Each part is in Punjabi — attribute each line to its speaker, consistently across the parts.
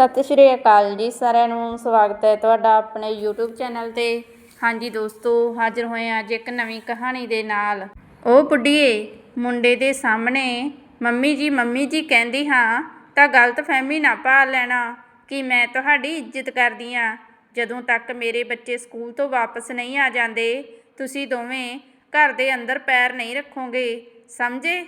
Speaker 1: ਸਤਿ ਸ਼੍ਰੀ ਅਕਾਲ ਜੀ ਸਾਰਿਆਂ ਨੂੰ, ਸਵਾਗਤ ਹੈ ਤੁਹਾਡਾ ਆਪਣੇ YouTube ਚੈਨਲ ਤੇ। ਹਾਂਜੀ ਦੋਸਤੋ, ਹਾਜ਼ਰ ਹੋਏ ਹਾਂ ਅੱਜ ਇੱਕ ਨਵੀਂ ਕਹਾਣੀ ਦੇ ਨਾਲ। ਉਹ ਬੁੱਢੀਏ ਮੁੰਡੇ ਦੇ ਸਾਹਮਣੇ, ਮੰਮੀ ਜੀ ਮੰਮੀ ਜੀ, ਕਹਿੰਦੀ, ਹਾਂ, ਤਾਂ ਗਲਤ ਫਹਿਮੀ ਨਾ ਪਾ ਲੈਣਾ ਕਿ ਮੈਂ ਤੁਹਾਡੀ ਇੱਜ਼ਤ ਕਰਦੀ ਹਾਂ। ਜਦੋਂ ਤੱਕ ਮੇਰੇ ਬੱਚੇ ਸਕੂਲ ਤੋਂ ਵਾਪਸ ਨਹੀਂ ਆ ਜਾਂਦੇ, ਤੁਸੀਂ ਦੋਵੇਂ ਘਰ ਦੇ ਅੰਦਰ ਪੈਰ ਨਹੀਂ ਰੱਖੋਗੇ, ਸਮਝੇ?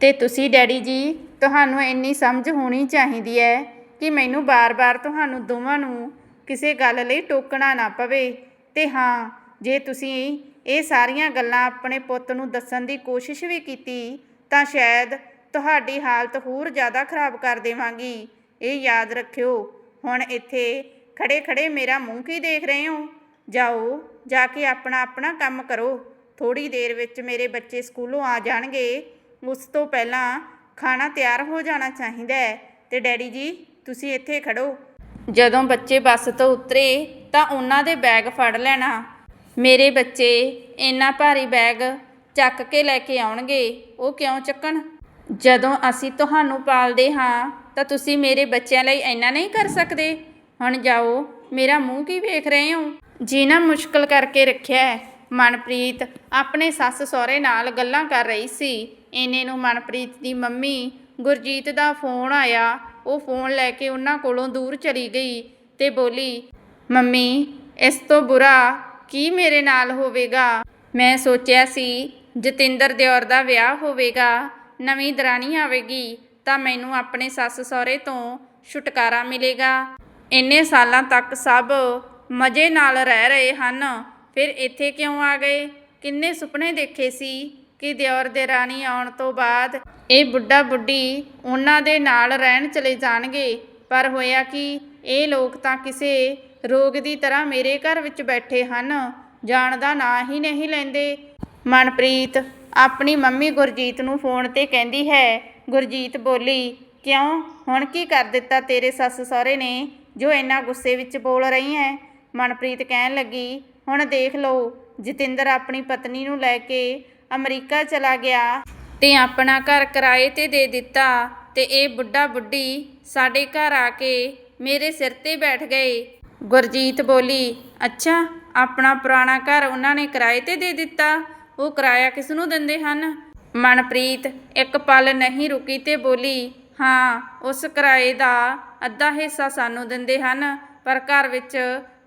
Speaker 1: ਤੇ ਤੁਸੀਂ ਡੈਡੀ ਜੀ, ਤੁਹਾਨੂੰ ਇੰਨੀ ਸਮਝ ਹੋਣੀ ਚਾਹੀਦੀ ਹੈ ਕਿ ਮੈਨੂੰ ਬਾਰ-ਬਾਰ ਤੁਹਾਨੂੰ ਦੋਵਾਂ ਨੂੰ ਕਿਸੇ ਗੱਲ ਲਈ ਟੋਕਣਾ ਨਾ ਪਵੇ। ਤੇ ਹਾਂ, ਜੇ ਤੁਸੀਂ ਇਹ ਸਾਰੀਆਂ ਗੱਲਾਂ ਆਪਣੇ ਪੁੱਤ ਨੂੰ ਦੱਸਣ ਦੀ ਕੋਸ਼ਿਸ਼ ਵੀ ਕੀਤੀ, ਤਾਂ ਸ਼ਾਇਦ ਤੁਹਾਡੀ ਹਾਲਤ ਹੋਰ ਜ਼ਿਆਦਾ ਖਰਾਬ ਕਰ ਦੇਵਾਂਗੀ। ਇਹ ਯਾਦ ਰੱਖਿਓ, ਹੁਣ ਇੱਥੇ ਖੜੇ-ਖੜੇ ਮੇਰਾ ਮੂੰਹ ਕੀ ਦੇਖ ਰਹੇ ਹੋ? ਜਾਓ, ਜਾ ਕੇ ਆਪਣਾ ਆਪਣਾ ਕੰਮ ਕਰੋ। ਥੋੜੀ ਦੇਰ ਵਿੱਚ ਮੇਰੇ ਬੱਚੇ ਸਕੂਲੋਂ ਆ ਜਾਣਗੇ। ਉਸ ਤੋਂ ਪਹਿਲਾਂ ਖਾਣਾ ਤਿਆਰ ਹੋ ਜਾਣਾ ਚਾਹੀਦਾ ਹੈ। ਤੇ ਡੈਡੀ ਜੀ ਤੁਸੀਂ ਇੱਥੇ ਖੜੋ। ਜਦੋਂ ਬੱਚੇ ਬੱਸ ਤੋਂ ਉਤਰੇ ਤਾਂ ਉਹਨਾਂ ਦੇ ਬੈਗ ਫੜ ਲੈਣਾ। ਮੇਰੇ ਬੱਚੇ ਇੰਨਾ ਭਾਰੀ ਬੈਗ ਚੱਕ ਕੇ ਲੈ ਕੇ ਆਉਣਗੇ, ਉਹ ਕਿਉਂ ਚੱਕਣ? ਜਦੋਂ ਅਸੀਂ ਤੁਹਾਨੂੰ ਪਾਲਦੇ ਹਾਂ, ਤਾਂ ਤੁਸੀਂ ਮੇਰੇ ਬੱਚਿਆਂ ਲਈ ਇੰਨਾ ਨਹੀਂ ਕਰ ਸਕਦੇ। ਹੁਣ ਜਾਓ, ਮੇਰਾ ਮੂੰਹ ਕੀ ਵੇਖ ਰਹੇ ਹੋ? ਜੀਣਾ ਮੁਸ਼ਕਲ ਕਰਕੇ ਰੱਖਿਆ ਮਨਪ੍ਰੀਤ ਆਪਣੇ ਸੱਸ ਸਹੁਰੇ ਨਾਲ ਗੱਲਾਂ ਕਰ ਰਹੀ ਸੀ। ਇੰਨੇ ਨੂੰ ਮਨਪ੍ਰੀਤ ਦੀ ਮੰਮੀ ਗੁਰਜੀਤ ਦਾ ਫੋਨ ਆਇਆ। ਉਹ ਫੋਨ ਲੈ ਕੇ ਉਹਨਾਂ ਕੋਲੋਂ ਦੂਰ ਚਲੀ ਗਈ ਤੇ ਬੋਲੀ, ਮੰਮੀ, ਇਸ ਤੋਂ ਬੁਰਾ ਕੀ ਮੇਰੇ ਨਾਲ ਹੋਵੇਗਾ? ਮੈਂ ਸੋਚਿਆ ਸੀ, ਜਤਿੰਦਰ ਦਿਓਰ ਦਾ ਵਿਆਹ ਹੋਵੇਗਾ, ਨਵੀਂ ਦਰਾਣੀ ਆਵੇਗੀ, ਤਾਂ ਮੈਨੂੰ ਆਪਣੇ ਸੱਸ ਸਹੁਰੇ ਤੋਂ ਛੁਟਕਾਰਾ ਮਿਲੇਗਾ। ਇੰਨੇ ਸਾਲਾਂ ਤੱਕ ਸਭ ਮਜ਼ੇ ਨਾਲ ਰਹਿ ਰਹੇ ਹਨ, ਫਿਰ ਇੱਥੇ ਕਿਉਂ ਆ ਗਏ? ਕਿੰਨੇ ਸੁਪਨੇ ਦੇਖੇ ਸੀ। ਕਿ ਦਿਓਰ ਦੇ ਰਾਣੀ ਆਉਣ ਤੋਂ ਬਾਅਦ ਇਹ ਬੁੱਢਾ ਬੁੱਢੀ ਉਹਨਾਂ ਦੇ ਨਾਲ ਰਹਿਣ ਚਲੇ ਜਾਣਗੇ। ਪਰ ਹੋਇਆ ਕਿ? ਇਹ ਲੋਕ ਤਾਂ ਕਿਸੇ ਰੋਗ ਦੀ ਤਰ੍ਹਾਂ ਮੇਰੇ ਘਰ ਵਿੱਚ ਬੈਠੇ ਹਨ। ਜਾਣ ਦਾ ਨਾਂ ਹੀ ਨਹੀਂ ਲੈਂਦੇ। ਮਨਪ੍ਰੀਤ ਆਪਣੀ ਮੰਮੀ ਗੁਰਜੀਤ ਨੂੰ ਫੋਨ ਤੇ ਕਹਿੰਦੀ ਹੈ, ਗੁਰਜੀਤ ਬੋਲੀ, ਕਿਉਂ? ਹੁਣ ਕੀ ਕਰ ਦਿੱਤਾ ਤੇਰੇ ਸੱਸ ਸਹੁਰੇ ਨੇ? ਜੋ ਇੰਨਾ ਗੁੱਸੇ ਵਿੱਚ ਬੋਲ ਰਹੀ ਹੈ। ਮਨਪ੍ਰੀਤ ਕਹਿਣ ਲੱਗੀ, ਹੁਣ ਦੇਖ ਲਓ, ਜਤਿੰਦਰ ਆਪਣੀ ਪਤਨੀ ਨੂੰ ਲੈ ਕੇ ਅਮਰੀਕਾ ਚਲਾ ਗਿਆ। ਤੇ ਆਪਣਾ ਘਰ ਕਿਰਾਏ ਤੇ ਦੇ ਦਿੱਤਾ ਤੇ ਇਹ ਬੁੱਢਾ ਬੁੱਢੀ ਸਾਡੇ ਘਰ ਆ ਕੇ ਮੇਰੇ ਸਿਰ ਤੇ ਬੈਠ ਗਏ। ਗੁਰਜੀਤ ਬੋਲੀ, ਅੱਛਾ, ਆਪਣਾ ਪੁਰਾਣਾ ਘਰ ਉਹਨਾਂ ਨੇ ਕਿਰਾਏ ਤੇ ਦੇ ਦਿੱਤਾ? ਉਹ ਕਿਰਾਇਆ ਕਿਸ ਨੂੰ ਦਿੰਦੇ ਹਨ? ਮਨਪ੍ਰੀਤ ਇੱਕ ਪਲ ਨਹੀਂ ਰੁਕੀ ਤੇ ਬੋਲੀ, ਹਾਂ, ਉਸ ਕਿਰਾਏ ਦਾ ਅੱਧਾ ਹਿੱਸਾ ਸਾਨੂੰ ਦਿੰਦੇ ਹਨ, ਪਰ ਘਰ ਵਿੱਚ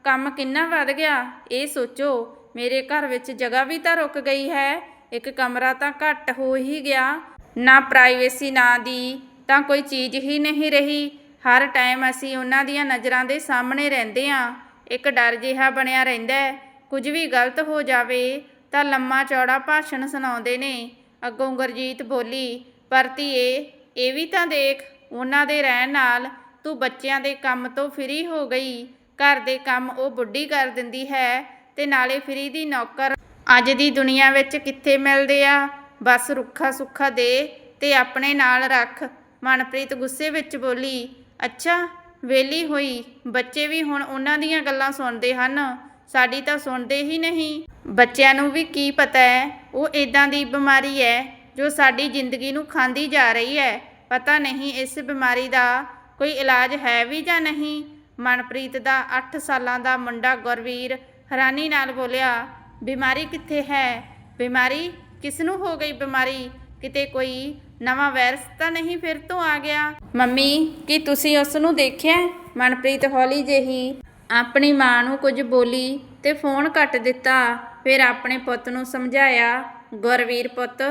Speaker 1: ਕੰਮ ਕਿੰਨਾ ਵੱਧ ਗਿਆ? ਇਹ ਸੋਚੋ, ਮੇਰੇ ਘਰ ਵਿੱਚ ਜਗ੍ਹਾ ਵੀ ਤਾਂ ਰੁਕ ਗਈ ਹੈ। ਇੱਕ ਕਮਰਾ ਤਾਂ ਘੱਟ ਹੋ ਹੀ ਗਿਆ। ਨਾ ਪ੍ਰਾਈਵੇਸੀ ਨਾ ਦੀ ਤਾਂ ਕੋਈ ਚੀਜ਼ ਹੀ ਨਹੀਂ ਰਹੀ। ਹਰ ਟਾਈਮ ਅਸੀਂ ਉਹਨਾਂ ਦੀਆਂ ਨਜ਼ਰਾਂ ਦੇ ਸਾਹਮਣੇ ਰਹਿੰਦੇ ਹਾਂ। ਇੱਕ ਡਰ ਜਿਹਾ ਬਣਿਆ ਰਹਿੰਦਾ ਕੁਝ ਵੀ ਗਲਤ ਹੋ ਜਾਵੇ ਤਾਂ ਲੰਮਾ ਚੌੜਾ ਭਾਸ਼ਣ ਸੁਣਾਉਂਦੇ ਨੇ। ਅੱਗੋਂ ਗੁਰਜੀਤ ਬੋਲੀ, ਪਰ ਧੀਏ, ਇਹ ਵੀ ਤਾਂ ਦੇਖ, ਉਹਨਾਂ ਦੇ ਰਹਿਣ ਨਾਲ ਤੂੰ ਬੱਚਿਆਂ ਦੇ ਕੰਮ ਤੋਂ ਫਰੀ ਹੋ ਗਈ। ਘਰ ਦੇ ਕੰਮ ਉਹ ਬੁੱਢੀ ਕਰ ਦਿੰਦੀ ਹੈ ਤੇ ਨਾਲੇ ਫਰੀ ਦੀ ਨੌਕਰ ਅੱਜ ਦੀ ਦੁਨੀਆ ਵਿੱਚ ਕਿੱਥੇ ਮਿਲਦੇ ਆ? ਬਸ ਰੁੱਖਾ ਸੁੱਖਾ ਦੇ ਤੇ ਆਪਣੇ ਨਾਲ ਰੱਖ। ਮਨਪ੍ਰੀਤ ਗੁੱਸੇ ਵਿੱਚ ਬੋਲੀ, ਅੱਛਾ ਵੇਲੀ ਹੋਈ। ਬੱਚੇ ਵੀ ਹੁਣ ਉਹਨਾਂ ਦੀਆਂ ਗੱਲਾਂ ਸੁਣਦੇ ਹਨ। ਸਾਡੀ ਤਾਂ ਸੁਣਦੇ ਹੀ ਨਹੀਂ। ਬੱਚਿਆਂ ਨੂੰ ਵੀ ਕੀ ਪਤਾ ਹੈ? ਉਹ ਇਦਾਂ ਦੀ ਬਿਮਾਰੀ ਹੈ ਜੋ ਸਾਡੀ ਜ਼ਿੰਦਗੀ ਨੂੰ ਖਾਂਦੀ ਜਾ ਰਹੀ ਹੈ। ਪਤਾ ਨਹੀਂ ਇਸ ਬਿਮਾਰੀ ਦਾ ਕੋਈ ਇਲਾਜ ਹੈ ਵੀ ਜਾਂ ਨਹੀਂ? ਮਨਪ੍ਰੀਤ ਦਾ 8 ਸਾਲਾਂ ਦਾ ਮੁੰਡਾ ਗੁਰਵੀਰ ਹੈਰਾਨੀ ਨਾਲ ਬੋਲਿਆ ਬਿਮਾਰੀ ਕਿੱਥੇ ਹੈ? ਬਿਮਾਰੀ ਕਿਸ ਨੂੰ ਹੋ ਗਈ ਬਿਮਾਰੀ? ਕਿਤੇ ਕੋਈ ਨਵਾਂ ਵਾਇਰਸ ਤਾਂ ਨਹੀਂ ਫਿਰ ਤੋਂ ਆ ਗਿਆ? ਮੰਮੀ, ਕੀ ਤੁਸੀਂ ਉਸ ਨੂੰ ਦੇਖਿਆ? ਮਨਪ੍ਰੀਤ ਹੌਲੀ ਜਿਹੀ ਆਪਣੀ ਮਾਂ ਨੂੰ ਕੁਝ ਬੋਲੀ ਤੇ ਫੋਨ ਕੱਟ ਦਿੱਤਾ। ਫਿਰ ਆਪਣੇ ਪੁੱਤ ਨੂੰ ਸਮਝਾਇਆ, ਗੁਰਵੀਰ ਪੁੱਤ,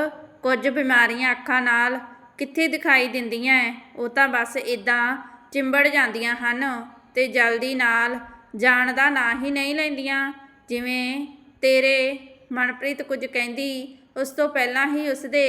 Speaker 1: ਕੁਝ ਬਿਮਾਰੀਆਂ ਅੱਖਾਂ ਨਾਲ ਕਿੱਥੇ ਦਿਖਾਈ ਦਿੰਦੀਆਂ ਉਹ ਤਾਂ ਬਸ ਇਦਾਂ ਚਿੰਬੜ ਜਾਂਦੀਆਂ ਹਨ ਤੇ ਜਲਦੀ ਨਾਲ ਜਾਣ ਦਾ ਨਾਂ ਹੀ ਨਹੀਂ ਲੈਂਦੀਆਂ। ਜਿਵੇਂ ਤੇਰੇ ਮਨਪ੍ਰੀਤ ਕੁਝ ਕਹਿੰਦੀ, ਉਸ ਤੋਂ ਪਹਿਲਾਂ ਹੀ ਉਸਦੇ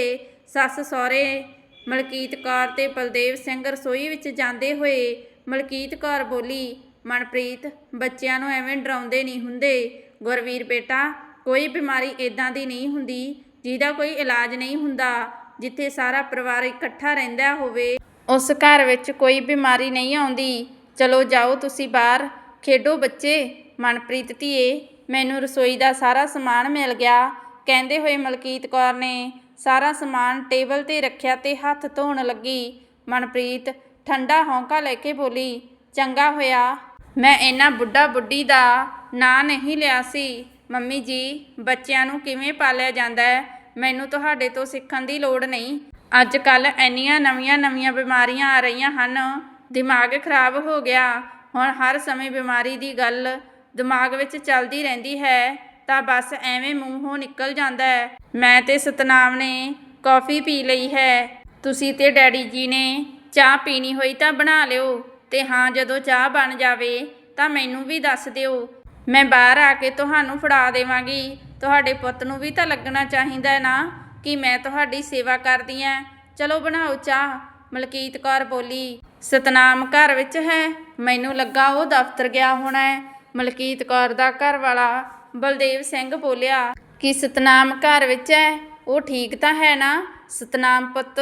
Speaker 1: ਸੱਸ ਸਹੁਰੇ ਮਲਕੀਤ ਕੌਰ ਤੇ ਬਲਦੇਵ ਸਿੰਘ ਰਸੋਈ ਵਿੱਚ ਜਾਂਦੇ ਹੋਏ ਮਲਕੀਤ ਕੌਰ ਬੋਲੀ, ਮਨਪ੍ਰੀਤ, ਬੱਚਿਆਂ ਨੂੰ ਐਵੇਂ ਡਰਾਉਂਦੇ ਨਹੀਂ ਹੁੰਦੇ। ਗੁਰਵੀਰ ਬੇਟਾ, ਕੋਈ ਬਿਮਾਰੀ ਇਦਾਂ ਦੀ ਨਹੀਂ ਹੁੰਦੀ, ਜਿਹਦਾ ਕੋਈ ਇਲਾਜ ਨਹੀਂ ਹੁੰਦਾ, ਜਿੱਥੇ ਸਾਰਾ ਪਰਿਵਾਰ ਇਕੱਠਾ ਰਹਿੰਦਾ ਹੋਵੇ। ਉਸ ਘਰ ਵਿੱਚ ਕੋਈ ਬਿਮਾਰੀ ਨਹੀਂ ਆਉਂਦੀ। ਚਲੋ ਜਾਓ ਤੁਸੀਂ ਬਾਹਰ, ਖੇਡੋ ਬੱਚੇ। ਮਨਪ੍ਰੀਤ ਧੀਏ ਮੈਨੂੰ ਰਸੋਈ ਦਾ ਸਾਰਾ ਸਮਾਨ ਮਿਲ ਗਿਆ। ਕਹਿੰਦੇ ਹੋਏ ਮਲਕੀਤ ਕੌਰ ਨੇ ਸਾਰਾ ਸਮਾਨ ਟੇਬਲ ਤੇ ਰੱਖਿਆ ਤੇ ਹੱਥ ਧੋਣ ਲੱਗੀ। ਮਨਪ੍ਰੀਤ ਠੰਡਾ ਹੌਂਕਾ ਲੈ ਕੇ ਬੋਲੀ, ਚੰਗਾ ਹੋਇਆ। ਮੈਂ ਇਹਨਾਂ ਬੁੱਢਾ ਬੁੱਢੀ ਦਾ ਨਾਂ ਨਹੀਂ ਲਿਆ ਸੀ। ਮੰਮੀ ਜੀ, ਬੱਚਿਆਂ ਨੂੰ ਕਿਵੇਂ ਪਾਲਿਆ ਜਾਂਦਾ ਹੈ? ਮੈਨੂੰ ਤੁਹਾਡੇ ਤੋਂ ਸਿੱਖਣ ਦੀ ਲੋੜ ਨਹੀਂ। ਅੱਜ ਕੱਲ ਇੰਨੀਆਂ ਨਵੀਆਂ ਨਵੀਆਂ ਬਿਮਾਰੀਆਂ ਆ ਰਹੀਆਂ ਹਨ। ਦਿਮਾਗ ਖਰਾਬ ਹੋ ਗਿਆ। ਹੁਣ ਹਰ ਸਮੇਂ ਬਿਮਾਰੀ ਦੀ ਗੱਲ ਦਿਮਾਗ ਵਿੱਚ ਚੱਲਦੀ ਰਹਿੰਦੀ ਹੈ, ਤਾਂ ਬਸ ਐਵੇਂ ਮੂੰਹੋਂ ਨਿਕਲ ਜਾਂਦਾ ਹੈ। ਮੈਂ ਤੇ ਸਤਨਾਮ ਨੇ ਕੌਫੀ ਪੀ ਲਈ ਹੈ। ਤੁਸੀਂ ਤੇ ਡੈਡੀ ਜੀ ਨੇ ਚਾਹ ਪੀਣੀ ਹੋਈ ਤਾਂ ਬਣਾ ਲਿਓ ਤੇ ਹਾਂ, ਜਦੋਂ ਚਾਹ ਬਣ ਜਾਵੇ ਤਾਂ ਮੈਨੂੰ ਵੀ ਦੱਸ ਦਿਓ। ਮੈਂ ਬਾਹਰ ਆ ਕੇ ਤੁਹਾਨੂੰ ਫੜਾ ਦੇਵਾਂਗੀ। ਤੁਹਾਡੇ ਪੁੱਤ ਨੂੰ ਵੀ ਤਾਂ ਲੱਗਣਾ ਚਾਹੀਦਾ ਹੈ ਨਾ ਕਿ ਮੈਂ ਤੁਹਾਡੀ ਸੇਵਾ ਕਰਦੀ ਆਂ ਚਲੋ ਬਣਾਓ ਚਾਹ, ਮਲਕੀਤ ਕੌਰ ਬੋਲੀ। ਸਤਨਾਮ ਘਰ ਵਿੱਚ ਹੈ, ਮੈਨੂੰ ਲੱਗਾ ਉਹ ਦਫ਼ਤਰ ਗਿਆ ਹੋਣਾ ਹੈ। ਮਲਕੀਤ ਕੌਰ ਦਾ ਘਰ ਵਾਲਾ ਬਲਦੇਵ ਸਿੰਘ ਬੋਲਿਆ, ਕਿ ਸਤਨਾਮ ਘਰ ਵਿੱਚ ਹੈ ਉਹ ਠੀਕ ਤਾਂ ਹੈ ਨਾ? ਸਤਨਾਮ ਪੁੱਤ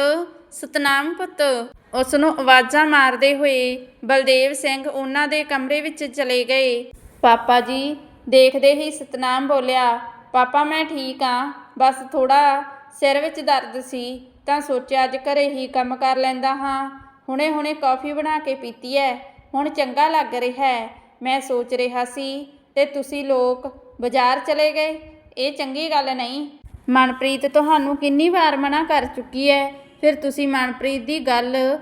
Speaker 1: ਸਤਨਾਮ ਪੁੱਤ। ਉਸ ਨੂੰ ਆਵਾਜ਼ਾਂ ਮਾਰਦੇ ਹੋਏ ਬਲਦੇਵ ਸਿੰਘ ਉਹਨਾਂ ਦੇ ਕਮਰੇ ਵਿੱਚ ਚਲੇ ਗਏ। ਪਾਪਾ ਜੀ, ਦੇਖਦੇ ਹੀ ਸਤਨਾਮ ਬੋਲਿਆ, ਪਾਪਾ, ਮੈਂ ਠੀਕ ਆ, ਬਸ ਥੋੜਾ ਸਿਰ ਵਿੱਚ ਦਰਦ ਸੀ, ਤਾਂ ਸੋਚਿਆ ਅੱਜ ਘਰੇ ਹੀ ਕੰਮ ਕਰ ਲੈਂਦਾ ਹਾਂ। ਹੁਣੇ ਹੁਣੇ ਕਾਫੀ ਬਣਾ ਕੇ ਪੀਤੀ ਹੈ ਹੁਣ ਚੰਗਾ ਲੱਗ ਰਿਹਾ ਹੈ ਮੈਂ ਸੋਚ ਰਿਹਾ ਸੀ ਤੇ ਤੁਸੀਂ ਲੋਕ ਬਾਜ਼ਾਰ ਚਲੇ ਗਏ। ਇਹ ਚੰਗੀ ਗੱਲ ਨਹੀਂ। ਮਨਪ੍ਰੀਤ ਤੁਹਾਨੂੰ ਕਿੰਨੀ ਵਾਰ ਮਨਾ ਕਰ ਚੁੱਕੀ ਹੈ। ਫਿਰ ਤੁਸੀਂ ਮਨਪ੍ਰੀਤ ਦੀ ਗੱਲ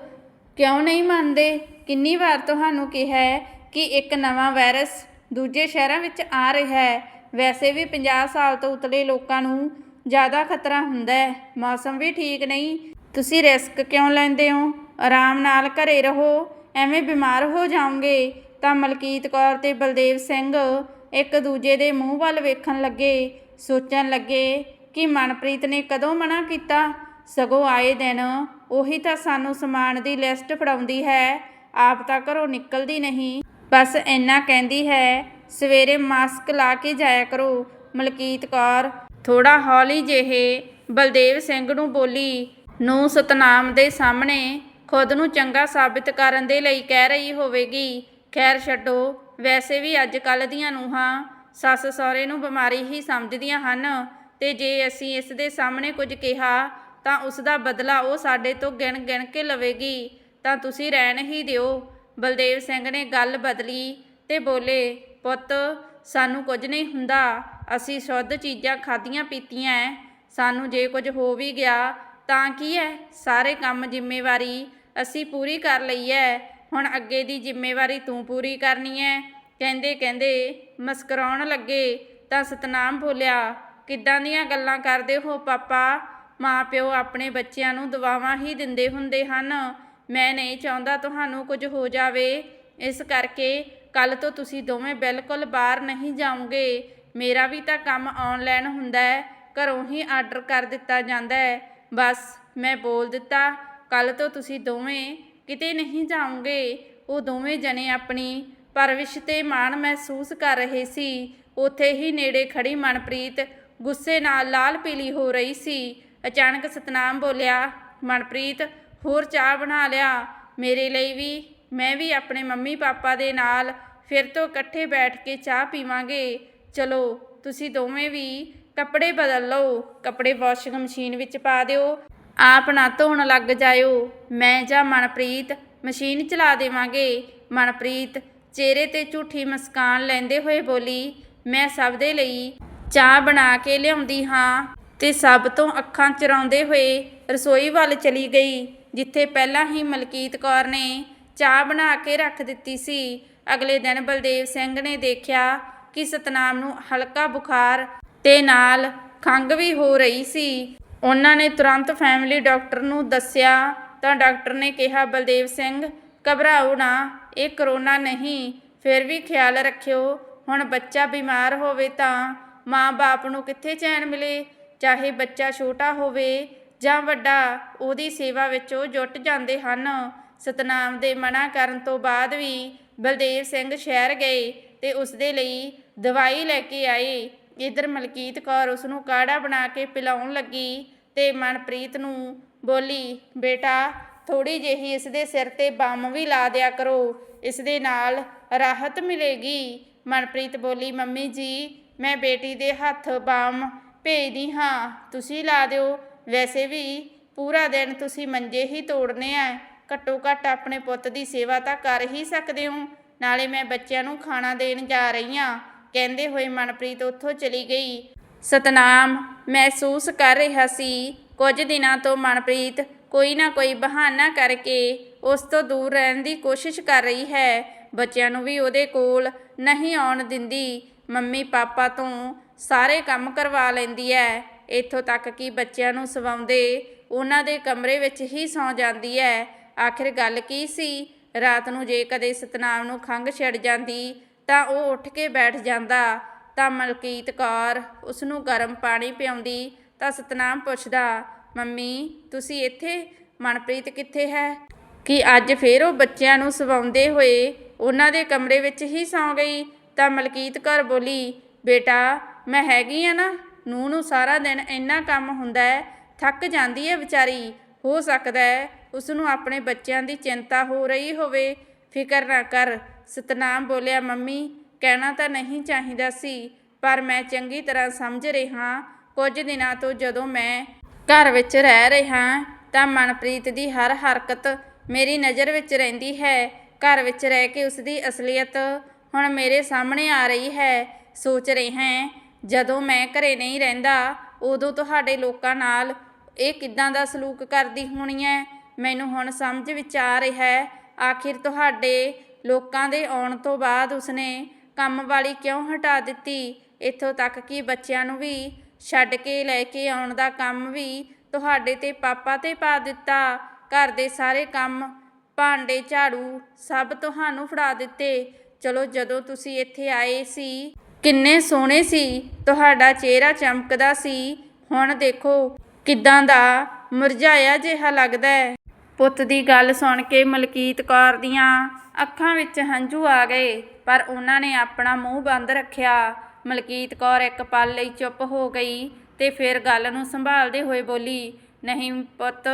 Speaker 1: ਕਿਉਂ ਨਹੀਂ ਮੰਨਦੇ? ਕਿੰਨੀ ਵਾਰ ਤੁਹਾਨੂੰ ਕਿਹਾ ਹੈ ਕਿ ਇੱਕ ਨਵਾਂ ਵਾਇਰਸ ਦੂਜੇ ਸ਼ਹਿਰਾਂ ਵਿੱਚ ਆ ਰਿਹਾ ਹੈ। ਵੈਸੇ ਵੀ 50 ਸਾਲ ਤੋਂ ਉਤਲੇ ਲੋਕਾਂ ਨੂੰ ਜ਼ਿਆਦਾ ਖਤਰਾ ਹੁੰਦਾ ਹੈ। ਮੌਸਮ ਵੀ ਠੀਕ ਨਹੀਂ। ਤੁਸੀਂ ਰਿਸਕ ਕਿਉਂ ਲੈਂਦੇ ਹੋ? ਆਰਾਮ ਨਾਲ ਘਰੇ ਰਹੋ। ਐਵੇਂ ਬਿਮਾਰ ਹੋ ਜਾਓਗੇ। ਤਾਂ ਮਲਕੀਤ ਕੌਰ ਤੇ ਬਲਦੇਵ ਸਿੰਘ ਇੱਕ ਦੂਜੇ ਦੇ ਮੂੰਹ ਵੱਲ ਵੇਖਣ ਲੱਗੇ, ਸੋਚਣ ਲੱਗੇ ਕਿ ਮਨਪ੍ਰੀਤ ਨੇ ਕਦੋਂ ਮਨਾ ਕੀਤਾ। ਸਗੋਂ ਆਏ ਦਿਨ ਉਹੀ ਤਾਂ ਸਾਨੂੰ ਸਮਾਨ ਦੀ ਲਿਸਟ ਫੜਾਉਂਦੀ ਹੈ, ਆਪ ਤਾਂ ਘਰੋਂ ਨਿਕਲਦੀ ਨਹੀਂ। ਬਸ ਇੰਨਾ ਕਹਿੰਦੀ ਹੈ, ਸਵੇਰੇ ਮਾਸਕ ਲਾ ਕੇ ਜਾਇਆ ਕਰੋ, ਮਲਕੀਤ ਕੌਰ। ਥੋੜਾ ਹੌਲੀ ਜਿਹੇ ਬਲਦੇਵ ਸਿੰਘ ਨੂੰ ਬੋਲੀ, ਨੂੰ ਸਤਨਾਮ ਦੇ ਸਾਹਮਣੇ ਖੁਦ ਨੂੰ ਚੰਗਾ ਸਾਬਿਤ ਕਰਨ ਦੇ ਲਈ ਕਹਿ ਰਹੀ ਹੋਵੇਗੀ। ਖੈਰ ਛੱਡੋ, ਵੈਸੇ ਵੀ ਅੱਜ ਕੱਲ ਦੀਆਂ ਨੂੰਹਾਂ ਸੱਸ ਸਹੁਰੇ ਨੂੰ ਬਿਮਾਰੀ ਹੀ ਸਮਝਦੀਆਂ ਹਨ ਤੇ ਜੇ ਅਸੀਂ ਇਸ ਦੇ ਸਾਹਮਣੇ ਕੁਝ ਕਿਹਾ ਤਾਂ ਉਸ ਦਾ ਬਦਲਾ ਉਹ ਸਾਡੇ ਤੋਂ ਗਿਣ ਗਿਣ ਕੇ ਲਵੇਗੀ। ਤਾਂ ਤੁਸੀਂ ਰਹਿਣ ਹੀ ਦਿਓ। ਬਲਦੇਵ ਸਿੰਘ ਨੇ ਗੱਲ ਬਦਲੀ ਤੇ ਬੋਲੇ, ਪੁੱਤ, ਸਾਨੂੰ ਕੁਝ ਨਹੀਂ ਹੁੰਦਾ। ਅਸੀਂ ਸ਼ੁੱਧ ਚੀਜ਼ਾਂ ਖਾਧੀਆਂ ਪੀਤੀਆਂ ਐ। ਸਾਨੂੰ ਜੇ ਕੁਝ ਹੋ ਵੀ ਗਿਆ ਤਾਂ ਕੀ ਹੈ ਸਾਰੇ ਕੰਮ ਜ਼ਿੰਮੇਵਾਰੀ ਅਸੀਂ ਪੂਰੀ ਕਰ ਲਈ ਹੈ ਹੁਣ ਅੱਗੇ ਦੀ ਜ਼ਿੰਮੇਵਾਰੀ ਤੂੰ ਪੂਰੀ ਕਰਨੀ ਹੈ ਕਹਿੰਦੇ ਕਹਿੰਦੇ, ਮਸਕਰਾਉਣ ਲੱਗੇ, ਤਾਂ ਸਤਨਾਮ ਬੋਲਿਆ, ਕਿੱਦਾਂ ਦੀਆਂ ਗੱਲਾਂ ਕਰਦੇ ਹੋ ਪਾਪਾ? ਮਾਂ ਪਿਓ ਆਪਣੇ ਬੱਚਿਆਂ ਨੂੰ ਦਵਾਵਾਂ ਹੀ ਦਿੰਦੇ ਹੁੰਦੇ ਹਨ। ਮੈਂ ਨਹੀਂ ਚਾਹੁੰਦਾ ਤੁਹਾਨੂੰ ਕੁਝ ਹੋ ਜਾਵੇ। ਇਸ ਕਰਕੇ ਕੱਲ ਤੋਂ ਤੁਸੀਂ ਦੋਵੇਂ ਬਿਲਕੁਲ ਬਾਹਰ ਨਹੀਂ ਜਾਓਗੇ। ਮੇਰਾ ਵੀ ਤਾਂ ਕੰਮ ਆਨਲਾਈਨ ਹੁੰਦਾ ਹੈ ਘਰੋਂ ਹੀ ਆਰਡਰ ਕਰ ਦਿੱਤਾ ਜਾਂਦਾ ਹੈ ਬਸ, ਮੈਂ ਬੋਲ ਦਿੱਤਾ, ਕੱਲ ਤੋਂ ਤੁਸੀਂ ਦੋਵੇਂ ਕਿਤੇ ਨਹੀਂ ਜਾਉਂਗੇ। ਉਹ ਦੋਵੇਂ ਜਣੇ ਆਪਣੀ ਪਰਵਿਸ਼ ਤੇ ਮਾਣ ਮਹਿਸੂਸ ਕਰ ਰਹੇ ਸੀ। ਉੱਥੇ ਹੀ ਨੇੜੇ ਖੜੀ ਮਨਪ੍ਰੀਤ ਗੁੱਸੇ ਨਾਲ ਲਾਲ ਪੀਲੀ ਹੋ ਰਹੀ ਸੀ। ਅਚਾਨਕ ਸਤਨਾਮ ਬੋਲਿਆ, ਮਨਪ੍ਰੀਤ, ਹੋਰ ਚਾਹ ਬਣਾ ਲਿਆ। ਮੇਰੇ ਲਈ ਵੀ, ਮੈਂ ਵੀ ਆਪਣੇ ਮੰਮੀ ਪਾਪਾ ਦੇ ਨਾਲ ਫਿਰ ਤੋਂ ਇਕੱਠੇ ਬੈਠ ਕੇ ਚਾਹ ਪੀਵਾਂਗੇ। ਚਲੋ, ਤੁਸੀਂ ਦੋਵੇਂ ਵੀ ਕੱਪੜੇ ਬਦਲ ਲਓ। ਕੱਪੜੇ ਵਾਸ਼ਿੰਗ ਮਸ਼ੀਨ ਵਿੱਚ ਪਾ ਦਿਓ। ਆਪ ਨਾ ਧੋਣ ਲੱਗ ਜਾਇਓ। ਮੈਂ ਜਾਂ ਮਨਪ੍ਰੀਤ ਮਸ਼ੀਨ ਚਲਾ ਦੇਵਾਂਗੇ। ਮਨਪ੍ਰੀਤ ਚਿਹਰੇ ਤੇ ਝੂਠੀ ਮੁਸਕਾਨ ਲੈਂਦੇ ਹੋਏ ਬੋਲੀ, ਮੈਂ ਸਭ ਦੇ ਲਈ ਚਾਹ ਬਣਾ ਕੇ ਲਿਆਉਂਦੀ ਹਾਂ। ਤੇ ਸਭ ਤੋਂ ਅੱਖਾਂ ਚਰਾਉਂਦੇ ਹੋਏ ਰਸੋਈ ਵੱਲ ਚਲੀ ਗਈ, ਜਿੱਥੇ ਪਹਿਲਾਂ ਹੀ ਮਲਕੀਤ ਕੌਰ ਨੇ ਚਾਹ ਬਣਾ ਕੇ ਰੱਖ ਦਿੱਤੀ ਸੀ। ਅਗਲੇ ਦਿਨ ਬਲਦੇਵ ਸਿੰਘ ਨੇ ਦੇਖਿਆ ਕਿ ਸਤਨਾਮ ਨੂੰ ਹਲਕਾ ਬੁਖਾਰ ਤੇ ਨਾਲ ਖੰਘ ਵੀ ਹੋ ਰਹੀ ਸੀ। ਉਹਨਾਂ ਨੇ ਤੁਰੰਤ ਫੈਮਿਲੀ ਡਾਕਟਰ ਨੂੰ ਦੱਸਿਆ, ਤਾਂ ਡਾਕਟਰ ਨੇ ਕਿਹਾ, ਬਲਦੇਵ ਸਿੰਘ, ਘਬਰਾਓ ਨਾ, ਇਹ ਕਰੋਨਾ ਨਹੀਂ, ਫਿਰ ਵੀ ਖਿਆਲ ਰੱਖਿਓ, ਹੁਣ ਬੱਚਾ ਬਿਮਾਰ ਹੋਵੇ ਤਾਂ ਮਾਂ-ਬਾਪ ਨੂੰ ਕਿੱਥੇ ਚੈਨ ਮਿਲੇ? ਚਾਹੇ ਬੱਚਾ ਛੋਟਾ ਹੋਵੇ ਜਾਂ ਵੱਡਾ, ਉਹਦੀ ਸੇਵਾ ਵਿੱਚ ਉਹ ਜੁਟ ਜਾਂਦੇ ਹਨ। ਸਤਨਾਮ ਦੇ ਮਨਾ ਕਰਨ ਤੋਂ ਬਾਅਦ ਵੀ ਬਲਦੇਵ ਸਿੰਘ ਸ਼ਹਿਰ ਗਏ ਤੇ ਉਸ ਦੇ ਲਈ ਦਵਾਈ ਲੈ ਕੇ ਆਏ। ਇਧਰ ਮਲਕੀਤ ਕੌਰ ਉਸ ਨੂੰ ਕਾੜਾ ਬਣਾ ਕੇ ਪਿਲਾਉਣ ਲੱਗੀ। ਤੇ ਮਨਪ੍ਰੀਤ ਨੂੰ ਬੋਲੀ, ਬੇਟਾ ਥੋੜੀ ਜਿਹੀ ਇਸ ਦੇ ਸਿਰ ਤੇ ਬੰਮ ਵੀ ਲਾ ਦਿਆ ਕਰੋ, ਇਸ ਦੇ ਨਾਲ ਰਾਹਤ ਮਿਲੇਗੀ। ਮਨਪ੍ਰੀਤ ਬੋਲੀ, ਮੰਮੀ ਜੀ, ਮੈਂ ਬੇਟੀ ਦੇ ਹੱਥ ਬੰਮ ਭੇਜਦੀ ਹਾਂ, ਤੁਸੀਂ ਲਾ ਦਿਓ। ਵੈਸੇ ਵੀ ਪੂਰਾ ਦਿਨ ਤੁਸੀਂ ਮੰਜੇ ਹੀ ਤੋੜਨੇ ਆ ਘੱਟੋ ਘੱਟ ਆਪਣੇ ਪੁੱਤ ਦੀ ਸੇਵਾ ਤਾਂ ਕਰ ਹੀ ਸਕਦੇ ਹੋ। ਨਾਲੇ ਮੈਂ ਬੱਚਿਆਂ ਨੂੰ ਖਾਣਾ ਦੇਣ ਜਾ ਰਹੀ ਹਾਂ। ਕਹਿੰਦੇ ਹੋਏ ਮਨਪ੍ਰੀਤ ਉੱਥੋਂ ਚਲੀ ਗਈ। ਸਤਨਾਮ ਮਹਿਸੂਸ ਕਰ ਰਿਹਾ ਸੀ। ਕੁਝ ਦਿਨਾਂ ਤੋਂ ਮਨਪ੍ਰੀਤ ਕੋਈ ਨਾ ਕੋਈ ਬਹਾਨਾ ਕਰਕੇ ਉਸ ਤੋਂ ਦੂਰ ਰਹਿਣ ਦੀ ਕੋਸ਼ਿਸ਼ ਕਰ ਰਹੀ ਹੈ। ਬੱਚਿਆਂ ਨੂੰ ਵੀ ਉਹਦੇ ਕੋਲ ਨਹੀਂ ਆਉਣ ਦਿੰਦੀ। ਮੰਮੀ ਪਾਪਾ ਤੋਂ ਸਾਰੇ ਕੰਮ ਕਰਵਾ ਲੈਂਦੀ ਹੈ। ਇੱਥੋਂ ਤੱਕ ਕਿ ਬੱਚਿਆਂ ਨੂੰ ਸਵਾਉਂਦੇ ਉਹਨਾਂ ਦੇ ਕਮਰੇ ਵਿੱਚ ਹੀ ਸੌਂ ਜਾਂਦੀ ਹੈ। ਆਖਿਰ ਗੱਲ ਕੀ ਸੀ? ਰਾਤ ਨੂੰ ਜੇ ਕਦੇ ਸਤਨਾਮ ਨੂੰ ਖੰਘ ਛਿੜ ਜਾਂਦੀ ਤਾਂ ਉਹ ਉੱਠ ਕੇ ਬੈਠ ਜਾਂਦਾ। ਤਾਂ ਮਲਕੀਤ ਕੌਰ ਉਸ ਨੂੰ ਗਰਮ ਪਾਣੀ ਪਿਆਉਂਦੀ ਤਾਂ ਸਤਨਾਮ ਪੁੱਛਦਾ, ਮੰਮੀ, ਤੁਸੀਂ ਇੱਥੇ? ਮਨਪ੍ਰੀਤ ਕਿੱਥੇ ਹੈ? ਕਿ ਅੱਜ ਫੇਰ ਉਹ ਬੱਚਿਆਂ ਨੂੰ ਸਵਾਉਂਦੇ ਹੋਏ ਉਹਨਾਂ ਦੇ ਕਮਰੇ ਵਿੱਚ ਹੀ ਸੌਂ ਗਈ, ਤਾਂ ਮਲਕੀਤ ਕੌਰ ਬੋਲੀ, ਬੇਟਾ, ਮੈਂ ਹੈਗੀ ਆ ਨਾ ਨੂੰ ਨੂੰ ਸਾਰਾ ਦਿਨ ਇੰਨਾ ਕੰਮ ਹੁੰਦਾ ਹੈ, ਥੱਕ ਜਾਂਦੀ ਹੈ ਵਿਚਾਰੀ, ਹੋ ਸਕਦਾ ਹੈ ਉਸ ਨੂੰ ਆਪਣੇ ਬੱਚਿਆਂ ਦੀ ਚਿੰਤਾ ਹੋ ਰਹੀ ਹੋਵੇ। ਫਿਕਰ ਨਾ ਕਰ। ਸਤਨਾਮ ਬੋਲਿਆ, ਮੰਮੀ ਕਹਿਣਾ ਤਾਂ ਨਹੀਂ ਚਾਹੀਦਾ ਸੀ, ਪਰ ਮੈਂ ਚੰਗੀ ਤਰ੍ਹਾਂ ਸਮਝ ਰਿਹਾ ਕੁਝ ਦਿਨਾਂ ਤੋਂ ਜਦੋਂ ਮੈਂ ਘਰ ਵਿੱਚ ਰਹਿ ਰਿਹਾ ਤਾਂ ਮਨਪ੍ਰੀਤ ਦੀ ਹਰ ਹਰਕਤ ਮੇਰੀ ਨਜ਼ਰ ਵਿੱਚ ਰਹਿੰਦੀ ਹੈ। ਘਰ ਵਿੱਚ ਰਹਿ ਕੇ ਉਸ ਦੀ ਅਸਲੀਅਤ ਹੁਣ ਮੇਰੇ ਸਾਹਮਣੇ ਆ ਰਹੀ ਹੈ। ਸੋਚ ਰਿਹਾ ਜਦੋਂ ਮੈਂ ਘਰੇ ਨਹੀਂ ਰਹਿੰਦਾ, ਉਦੋਂ ਤੁਹਾਡੇ ਲੋਕਾਂ ਨਾਲ ਇਹ ਕਿੱਦਾਂ ਦਾ ਸਲੂਕ ਕਰਦੀ ਹੋਣੀ ਹੈ? ਮੈਨੂੰ ਹੁਣ ਸਮਝ ਵਿੱਚ ਆ ਰਿਹਾ ਹੈ। ਆਖਿਰ ਤੁਹਾਡੇ ਲੋਕਾਂ ਦੇ ਆਉਣ ਤੋਂ ਬਾਅਦ ਉਸਨੇ ਕੰਮ ਵਾਲੀ ਕਿਉਂ ਹਟਾ ਦਿੱਤੀ? ਇੱਥੋਂ ਤੱਕ ਕਿ ਬੱਚਿਆਂ ਨੂੰ ਵੀ ਛੱਡ ਕੇ ਲੈ ਕੇ ਆਉਣ ਦਾ ਕੰਮ ਵੀ ਤੁਹਾਡੇ ਤੇ ਪਾਪਾ ਤੇ ਪਾ ਦਿੱਤਾ। ਘਰ ਦੇ ਸਾਰੇ ਕੰਮ ਭਾਂਡੇ ਝਾੜੂ ਸਭ ਤੁਹਾਨੂੰ ਫੜਾ ਦਿੱਤੇ। ਚਲੋ ਜਦੋਂ ਤੁਸੀਂ ਇੱਥੇ ਆਏ ਸੀ, ਕਿੰਨੇ ਸੋਹਣੇ ਸੀ। ਤੁਹਾਡਾ ਚਿਹਰਾ ਚਮਕਦਾ ਸੀ। ਹੁਣ ਦੇਖੋ ਕਿੱਦਾਂ ਦਾ ਮੁਰਝਾਇਆ ਜਿਹਾ ਲੱਗਦਾ ਹੈ। ਪੁੱਤ ਦੀ ਗੱਲ ਸੁਣ ਕੇ ਮਲਕੀਤ ਕੌਰ ਦੀਆਂ ਅੱਖਾਂ ਵਿੱਚ ਹੰਝੂ ਆ ਗਏ। ਪਰ ਉਹਨਾਂ ਨੇ ਆਪਣਾ ਮੂੰਹ ਬੰਦ ਰੱਖਿਆ। ਮਲਕੀਤ ਕੌਰ ਇੱਕ ਪਲ ਲਈ ਚੁੱਪ ਹੋ ਗਈ ਤੇ ਫਿਰ ਗੱਲ ਨੂੰ ਸੰਭਾਲਦੇ ਹੋਏ ਬੋਲੀ, ਨਹੀਂ ਪੁੱਤ,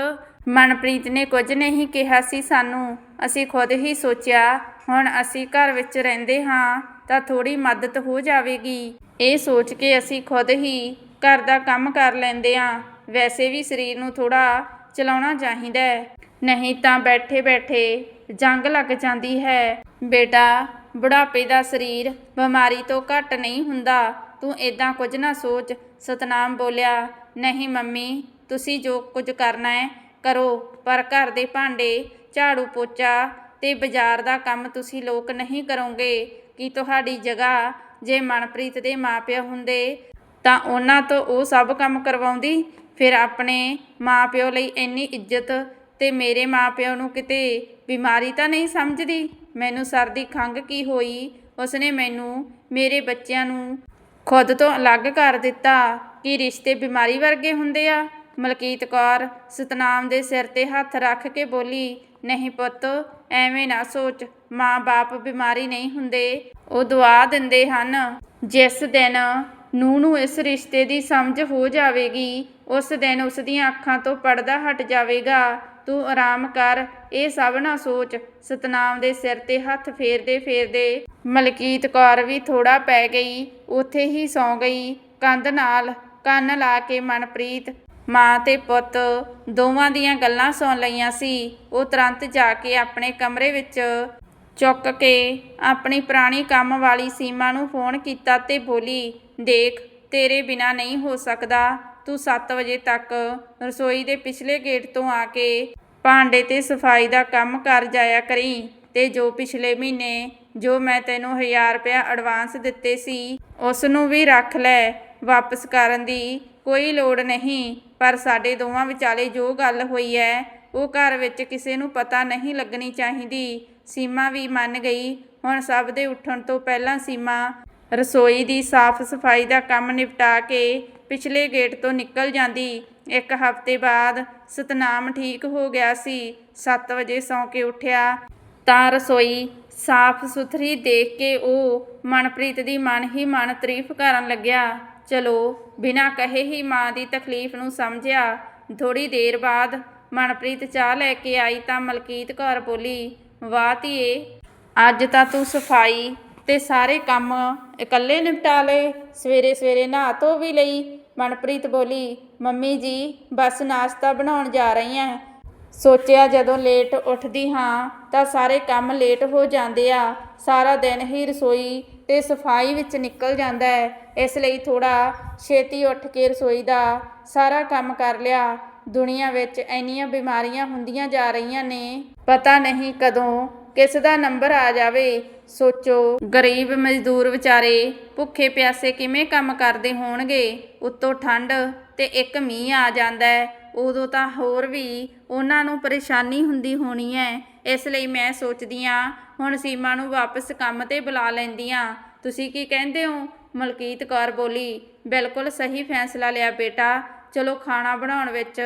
Speaker 1: ਮਨਪ੍ਰੀਤ ਨੇ ਕੁਝ ਨਹੀਂ ਕਿਹਾ ਸੀ ਸਾਨੂੰ। ਅਸੀਂ ਖੁਦ ਹੀ ਸੋਚਿਆ, ਹੁਣ ਅਸੀਂ ਘਰ ਵਿੱਚ ਰਹਿੰਦੇ ਹਾਂ ਤਾਂ ਥੋੜੀ ਮਦਦ ਹੋ ਜਾਵੇਗੀ। ਇਹ ਸੋਚ ਕੇ ਅਸੀਂ ਖੁਦ ਹੀ ਘਰ ਦਾ ਕੰਮ ਕਰ ਲੈਂਦੇ ਹਾਂ। ਵੈਸੇ ਵੀ ਸਰੀਰ ਨੂੰ ਥੋੜਾ ਚਲਾਉਣਾ ਚਾਹੀਦਾ ਹੈ। ਨਹੀਂ ਤਾਂ ਬੈਠੇ ਬੈਠੇ ਜੰਗ ਲੱਗ ਜਾਂਦੀ ਹੈ। ਬੇਟਾ ਬੁਢਾਪੇ ਦਾ ਸਰੀਰ ਬਿਮਾਰੀ ਤੋਂ ਘੱਟ ਨਹੀਂ ਹੁੰਦਾ। ਤੂੰ ਇਦਾਂ ਕੁਝ ਨਾ ਸੋਚ। ਸਤਨਾਮ ਬੋਲਿਆ, ਨਹੀਂ ਮੰਮੀ, ਤੁਸੀਂ ਜੋ ਕੁਝ ਕਰਨਾ ਹੈ, ਕਰੋ। ਪਰ ਘਰ ਦੇ ਭਾਂਡੇ, ਝਾੜੂ ਪੋਚਾ ਤੇ ਬਾਜ਼ਾਰ ਦਾ ਕੰਮ ਤੁਸੀਂ ਲੋਕ ਨਹੀਂ ਕਰੋਗੇ। ਕਿ ਤੁਹਾਡੀ ਜਗ੍ਹਾ, ਜੇ ਮਨਪ੍ਰੀਤ ਦੇ ਮਾਪਿਓ ਹੁੰਦੇ, ਤਾਂ ਉਹਨਾਂ ਤੋਂ ਉਹ ਸਭ ਕੰਮ ਕਰਵਾਉਂਦੀ? ਫਿਰ ਆਪਣੇ ਮਾਪਿਓ ਲਈ ਇੰਨੀ ਇੱਜ਼ਤ ਤੇ ਮੇਰੇ ਮਾਪਿਓ ਨੂੰ ਕਿਤੇ ਬਿਮਾਰੀ ਤਾਂ ਨਹੀਂ ਸਮਝਦੀ? ਮੈਨੂੰ ਸਰਦੀ ਖੰਗ ਕੀ ਹੋਈ? ਉਸਨੇ ਮੈਨੂੰ ਮੇਰੇ ਬੱਚਿਆਂ ਨੂੰ ਖੁਦ ਤੋਂ ਅਲੱਗ ਕਰ ਦਿੱਤਾ। ਕਿ ਰਿਸ਼ਤੇ ਬਿਮਾਰੀ ਵਰਗੇ ਹੁੰਦੇ ਆ? ਮਲਕੀਤ ਕੌਰ ਸਤਨਾਮ ਦੇ ਸਿਰ ਤੇ ਹੱਥ ਰੱਖ ਕੇ ਬੋਲੀ, ਨਹੀਂ ਪੁੱਤ, ਐਵੇਂ ਨਾ ਸੋਚ। ਮਾਂ-ਬਾਪ ਬਿਮਾਰੀ ਨਹੀਂ ਹੁੰਦੇ। ਉਹ ਦੁਆ ਦਿੰਦੇ ਹਨ। ਜਿਸ ਦਿਨ ਨੂੰ ਨੂੰ ਇਸ ਰਿਸ਼ਤੇ ਦੀ ਸਮਝ ਹੋ ਜਾਵੇਗੀ, ਉਸ ਦਿਨ ਉਸ ਦੀਆਂ ਅੱਖਾਂ ਤੋਂ ਪਰਦਾ ਹਟ ਜਾਵੇਗਾ। ਤੂੰ ਆਰਾਮ ਕਰ, ਇਹ ਸਭ ਨਾ ਸੋਚ। ਸਤਨਾਮ ਦੇ ਸਿਰ ਤੇ ਹੱਥ ਫੇਰਦੇ ਫੇਰਦੇ ਮਲਕੀਤ ਕੌਰ ਵੀ ਥੋੜਾ ਪੈ ਗਈ, ਉੱਥੇ ਹੀ ਸੌਂ ਗਈ ਕੰਧ ਨਾਲ, ਕੰਨ ਲਾ ਕੇ ਮਨਪ੍ਰੀਤ। ਮਾਂ ਤੇ ਪੁੱਤ ਦੋਵਾਂ ਦੀਆਂ ਗੱਲਾਂ ਸੁਣ ਲਈਆਂ ਸੀ। ਉਹ ਤੁਰੰਤ ਜਾ ਕੇ ਆਪਣੇ ਕਮਰੇ ਵਿੱਚ ਚੁੱਕ ਕੇ ਆਪਣੀ ਪੁਰਾਣੀ ਕੰਮ ਵਾਲੀ ਸੀਮਾ ਨੂੰ ਫੋਨ ਕੀਤਾ ਤੇ ਬੋਲੀ, ਦੇਖ, ਤੇਰੇ ਬਿਨਾ ਨਹੀਂ ਹੋ ਸਕਦਾ। ਤੂੰ 7 ਵਜੇ ਤੱਕ ਰਸੋਈ ਦੇ ਪਿਛਲੇ ਗੇਟ ਤੋਂ ਆ ਕੇ ਭਾਂਡੇ ਤੇ ਸਫ਼ਾਈ ਦਾ ਕੰਮ ਕਰ ਜਾਇਆ ਕਰੀ ਤੇ ਜੋ ਪਿਛਲੇ ਮਹੀਨੇ ਜੋ ਮੈਂ ਤੈਨੂੰ 1000 ਰੁਪਇਆ ਐਡਵਾਂਸ ਦਿੱਤੇ ਸੀ ਉਸ ਨੂੰ ਵੀ ਰੱਖ ਲੈ। ਵਾਪਸ ਕਰਨ ਦੀ ਕੋਈ ਲੋੜ ਨਹੀਂ, ਪਰ ਸਾਡੇ ਦੋਵਾਂ ਵਿਚਾਲੇ ਜੋ ਗੱਲ ਹੋਈ ਹੈ ਉਹ ਘਰ ਵਿੱਚ ਕਿਸੇ ਨੂੰ ਪਤਾ ਨਹੀਂ ਲੱਗਣੀ ਚਾਹੀਦੀ। ਸੀਮਾ ਵੀ ਮੰਨ ਗਈ। ਹੁਣ ਸਭ ਦੇ ਉੱਠਣ ਤੋਂ ਪਹਿਲਾਂ ਸੀਮਾ ਰਸੋਈ ਦੀ ਸਾਫ਼ ਸਫ਼ਾਈ ਦਾ ਕੰਮ ਨਿਪਟਾ ਕੇ ਪਿਛਲੇ ਗੇਟ ਤੋਂ ਨਿਕਲ ਜਾਂਦੀ। ਇੱਕ ਹਫ਼ਤੇ ਬਾਅਦ ਸਤਨਾਮ ਠੀਕ ਹੋ ਗਿਆ ਸੀ। 7 ਵਜੇ ਸੌਂ ਕੇ ਉੱਠਿਆ। ਤਾਂ ਰਸੋਈ ਸਾਫ਼ ਸੁਥਰੀ ਦੇਖ ਕੇ ਉਹ ਮਨਪ੍ਰੀਤ ਦੀ ਮਨ ਹੀ ਮਨ ਤਾਰੀਫ ਕਰਨ ਲੱਗਿਆ। ਚਲੋ, ਬਿਨਾਂ ਕਹੇ ਹੀ ਮਾਂ ਦੀ ਤਕਲੀਫ ਨੂੰ ਸਮਝਿਆ। ਥੋੜੀ ਦੇਰ ਬਾਅਦ ਮਨਪ੍ਰੀਤ ਚਾਹ ਲੈ ਕੇ ਆਈ ਤਾਂ ਮਲਕੀਤ ਕੌਰ ਬੋਲੀ, ਵਾਹ ਧੀਏ, ਅੱਜ ਤਾਂ ਤੂੰ ਸਫ਼ਾਈ ਤੇ ਸਾਰੇ ਕੰਮ ਇਕੱਲੇ ਨਿਪਟਾ ਲਏ। ਸਵੇਰੇ ਸਵੇਰੇ ਨਹਾ ਧੋ ਵੀ ਲਈ। ਮਨਪ੍ਰੀਤ ਬੋਲੀ, ਮੰਮੀ ਜੀ, ਬਸ ਨਾਸ਼ਤਾ ਬਣਾਉਣ ਜਾ ਰਹੀ ਹਾਂ ਸੋਚਿਆ ਜਦੋਂ ਲੇਟ ਉੱਠਦੀ ਹਾਂ, ਤਾਂ ਸਾਰੇ ਕੰਮ ਲੇਟ ਹੋ ਜਾਂਦੇ ਆ। ਸਾਰਾ ਦਿਨ ਹੀ ਰਸੋਈ ਤੇ ਸਫ਼ਾਈ ਵਿੱਚ ਨਿਕਲ ਜਾਂਦਾ ਹੈ। ਇਸ ਲਈ ਥੋੜਾ ਛੇਤੀ ਉੱਠ ਕੇ ਰਸੋਈ ਦਾ ਸਾਰਾ ਕੰਮ ਕਰ ਲਿਆ। ਦੁਨੀਆ ਵਿੱਚ ਇੰਨੀਆਂ ਬਿਮਾਰੀਆਂ ਹੁੰਦੀਆਂ ਜਾ ਰਹੀਆਂ ਨੇ। ਪਤਾ ਨਹੀਂ ਕਦੋਂ ਕਿਸ ਦਾ ਨੰਬਰ ਆ ਜਾਵੇ? ਸੋਚੋ। ਗਰੀਬ ਮਜ਼ਦੂਰ ਵਿਚਾਰੇ, ਭੁੱਖੇ ਪਿਆਸੇ ਕਿਵੇਂ ਕੰਮ ਕਰਦੇ ਹੋਣਗੇ? ਉੱਤੋਂ ਠੰਡ ਤੇ ਇੱਕ ਮੀਂਹ ਆ ਜਾਂਦਾ ਉਦੋਂ ਤਾਂ ਹੋਰ ਵੀ ਉਹਨਾਂ ਨੂੰ ਪਰੇਸ਼ਾਨੀ ਹੁੰਦੀ ਹੋਣੀ ਹੈ। ਇਸ ਲਈ ਮੈਂ ਸੋਚਦੀ ਆ ਹੁਣ ਸੀਮਾ ਨੂੰ ਵਾਪਸ ਕੰਮ ਤੇ ਬੁਲਾ ਲੈਂਦੀ ਆ ਤੁਸੀਂ ਕੀ ਕਹਿੰਦੇ ਹੋ? ਮਲਕੀਤ ਕੌਰ ਬੋਲੀ, ਬਿਲਕੁਲ ਸਹੀ ਫੈਸਲਾ ਲਿਆ ਬੇਟਾ। ਚਲੋ, ਖਾਣਾ ਬਣਾਉਣ ਵਿੱਚ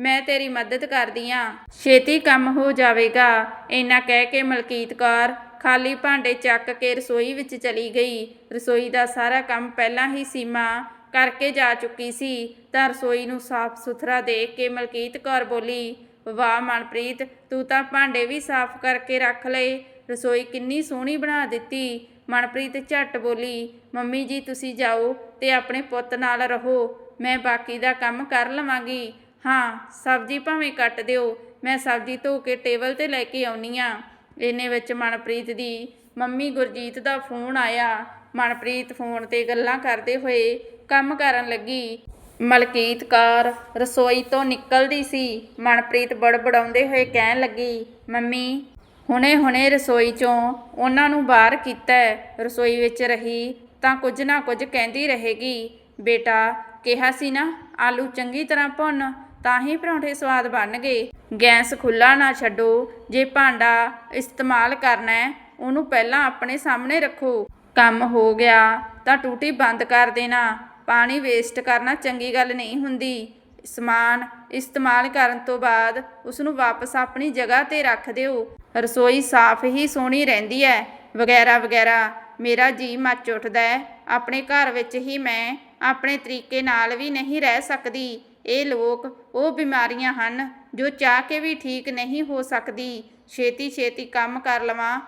Speaker 1: ਮੈਂ ਤੇਰੀ ਮਦਦ ਕਰਦੀ ਆ। ਛੇਤੀ ਕੰਮ ਹੋ ਜਾਵੇਗਾ। ਇੰਨਾ ਕਹਿ ਕੇ ਮਲਕੀਤ ਕੌਰ ਖਾਲੀ ਭਾਂਡੇ ਚੱਕ ਕੇ ਰਸੋਈ ਵਿੱਚ ਚਲੀ ਗਈ। ਰਸੋਈ ਦਾ ਸਾਰਾ ਕੰਮ ਪਹਿਲਾਂ ਹੀ ਸੀਮਾ ਕਰਕੇ ਜਾ ਚੁੱਕੀ ਸੀ। ਤਾਂ ਰਸੋਈ ਨੂੰ ਸਾਫ਼ ਸੁਥਰਾ ਦੇਖ ਕੇ ਮਲਕੀਤ ਕੌਰ ਬੋਲੀ, ਵਾਹ ਮਨਪ੍ਰੀਤ, ਤੂੰ ਤਾਂ ਭਾਂਡੇ ਵੀ ਸਾਫ਼ ਕਰਕੇ ਰੱਖ ਲਏ। ਰਸੋਈ ਕਿੰਨੀ ਸੋਹਣੀ ਬਣਾ ਦਿੱਤੀ। ਮਨਪ੍ਰੀਤ ਝੱਟ ਬੋਲੀ, ਮੰਮੀ ਜੀ, ਤੁਸੀਂ ਜਾਓ ਤੇ ਆਪਣੇ ਪੁੱਤ ਨਾਲ ਰਹੋ। ਮੈਂ ਬਾਕੀ ਦਾ ਕੰਮ ਕਰ ਲਵਾਂਗੀ। ਹਾਂ, ਸਬਜ਼ੀ ਭਾਵੇਂ ਕੱਟ ਦਿਓ। ਮੈਂ ਸਬਜ਼ੀ ਧੋ ਕੇ ਟੇਬਲ ਤੇ ਲੈ ਕੇ ਆਉਣੀ ਆ। ਇੰਨੇ ਵਿੱਚ ਮਨਪ੍ਰੀਤ ਦੀ ਮੰਮੀ ਗੁਰਜੀਤ ਦਾ ਫੋਨ ਆਇਆ। ਮਨਪ੍ਰੀਤ ਫੋਨ ਤੇ ਗੱਲਾਂ ਕਰਦੇ ਹੋਏ ਕੰਮ ਕਰਨ ਲੱਗੀ। ਮਲਕੀਤ ਕੌਰ ਰਸੋਈ ਤੋਂ ਨਿਕਲਦੀ ਸੀ। ਮਨਪ੍ਰੀਤ ਬੜਬੜਾਉਂਦੇ ਹੋਏ ਕਹਿਣ ਲੱਗੀ, ਮੰਮੀ ਹੁਣੇ-ਹੁਣੇ ਰਸੋਈ ਚੋਂ ਉਹਨਾਂ ਨੂੰ ਬਾਹਰ ਕੀਤਾ ਰਸੋਈ ਵਿੱਚ ਰਹੀ ਤਾਂ ਕੁਝ ਨਾ ਕੁਝ ਕਹਿੰਦੀ ਰਹੇਗੀ। ਬੇਟਾ, ਕਿਹਾ ਸੀ ਨਾ, ਆਲੂ ਚੰਗੀ ਤਰ੍ਹਾਂ ਭੁੰਨ ਤਾਂ ਹੀ ਪਰੌਂਠੇ ਸਵਾਦ ਬਣਨਗੇ। ਗੈਸ ਖੁੱਲਾ ਨਾ ਛੱਡੋ। ਜੇ ਭਾਂਡਾ ਇਸਤੇਮਾਲ ਕਰਨਾ ਹੈ, ਉਹਨੂੰ ਪਹਿਲਾਂ ਆਪਣੇ ਸਾਹਮਣੇ ਰੱਖੋ। ਕੰਮ ਹੋ ਗਿਆ, ਤਾਂ ਟੂਟੀ ਬੰਦ ਕਰ ਦੇਣਾ। ਪਾਣੀ ਵੇਸਟ ਕਰਨਾ ਚੰਗੀ ਗੱਲ ਨਹੀਂ ਹੁੰਦੀ। ਸਮਾਨ ਇਸਤੇਮਾਲ ਕਰਨ ਤੋਂ ਬਾਅਦ ਉਸ ਨੂੰ ਵਾਪਸ ਆਪਣੀ ਜਗ੍ਹਾ ਤੇ ਰੱਖ ਦਿਓ। ਰਸੋਈ ਸਾਫ਼ ਹੀ ਸੋਹਣੀ ਰਹਿੰਦੀ ਹੈ। ਵਗੈਰਾ ਵਗੈਰਾ। ਮੇਰਾ ਜੀ ਮੱਚ ਉੱਠਦਾ ਹੈ। ਆਪਣੇ ਘਰ ਵਿੱਚ ਹੀ ਮੈਂ ਆਪਣੇ ਤਰੀਕੇ ਨਾਲ ਵੀ ਨਹੀਂ ਰਹਿ ਸਕਦੀ। ਇਹ ਲੋਕ ਉਹ ਬਿਮਾਰੀਆਂ ਹਨ ਜੋ ਚਾਹ ਕੇ ਵੀ ਠੀਕ ਨਹੀਂ ਹੋ ਸਕਦੀ। ਛੇਤੀ ਛੇਤੀ ਕੰਮ ਕਰ ਲਵਾਂ।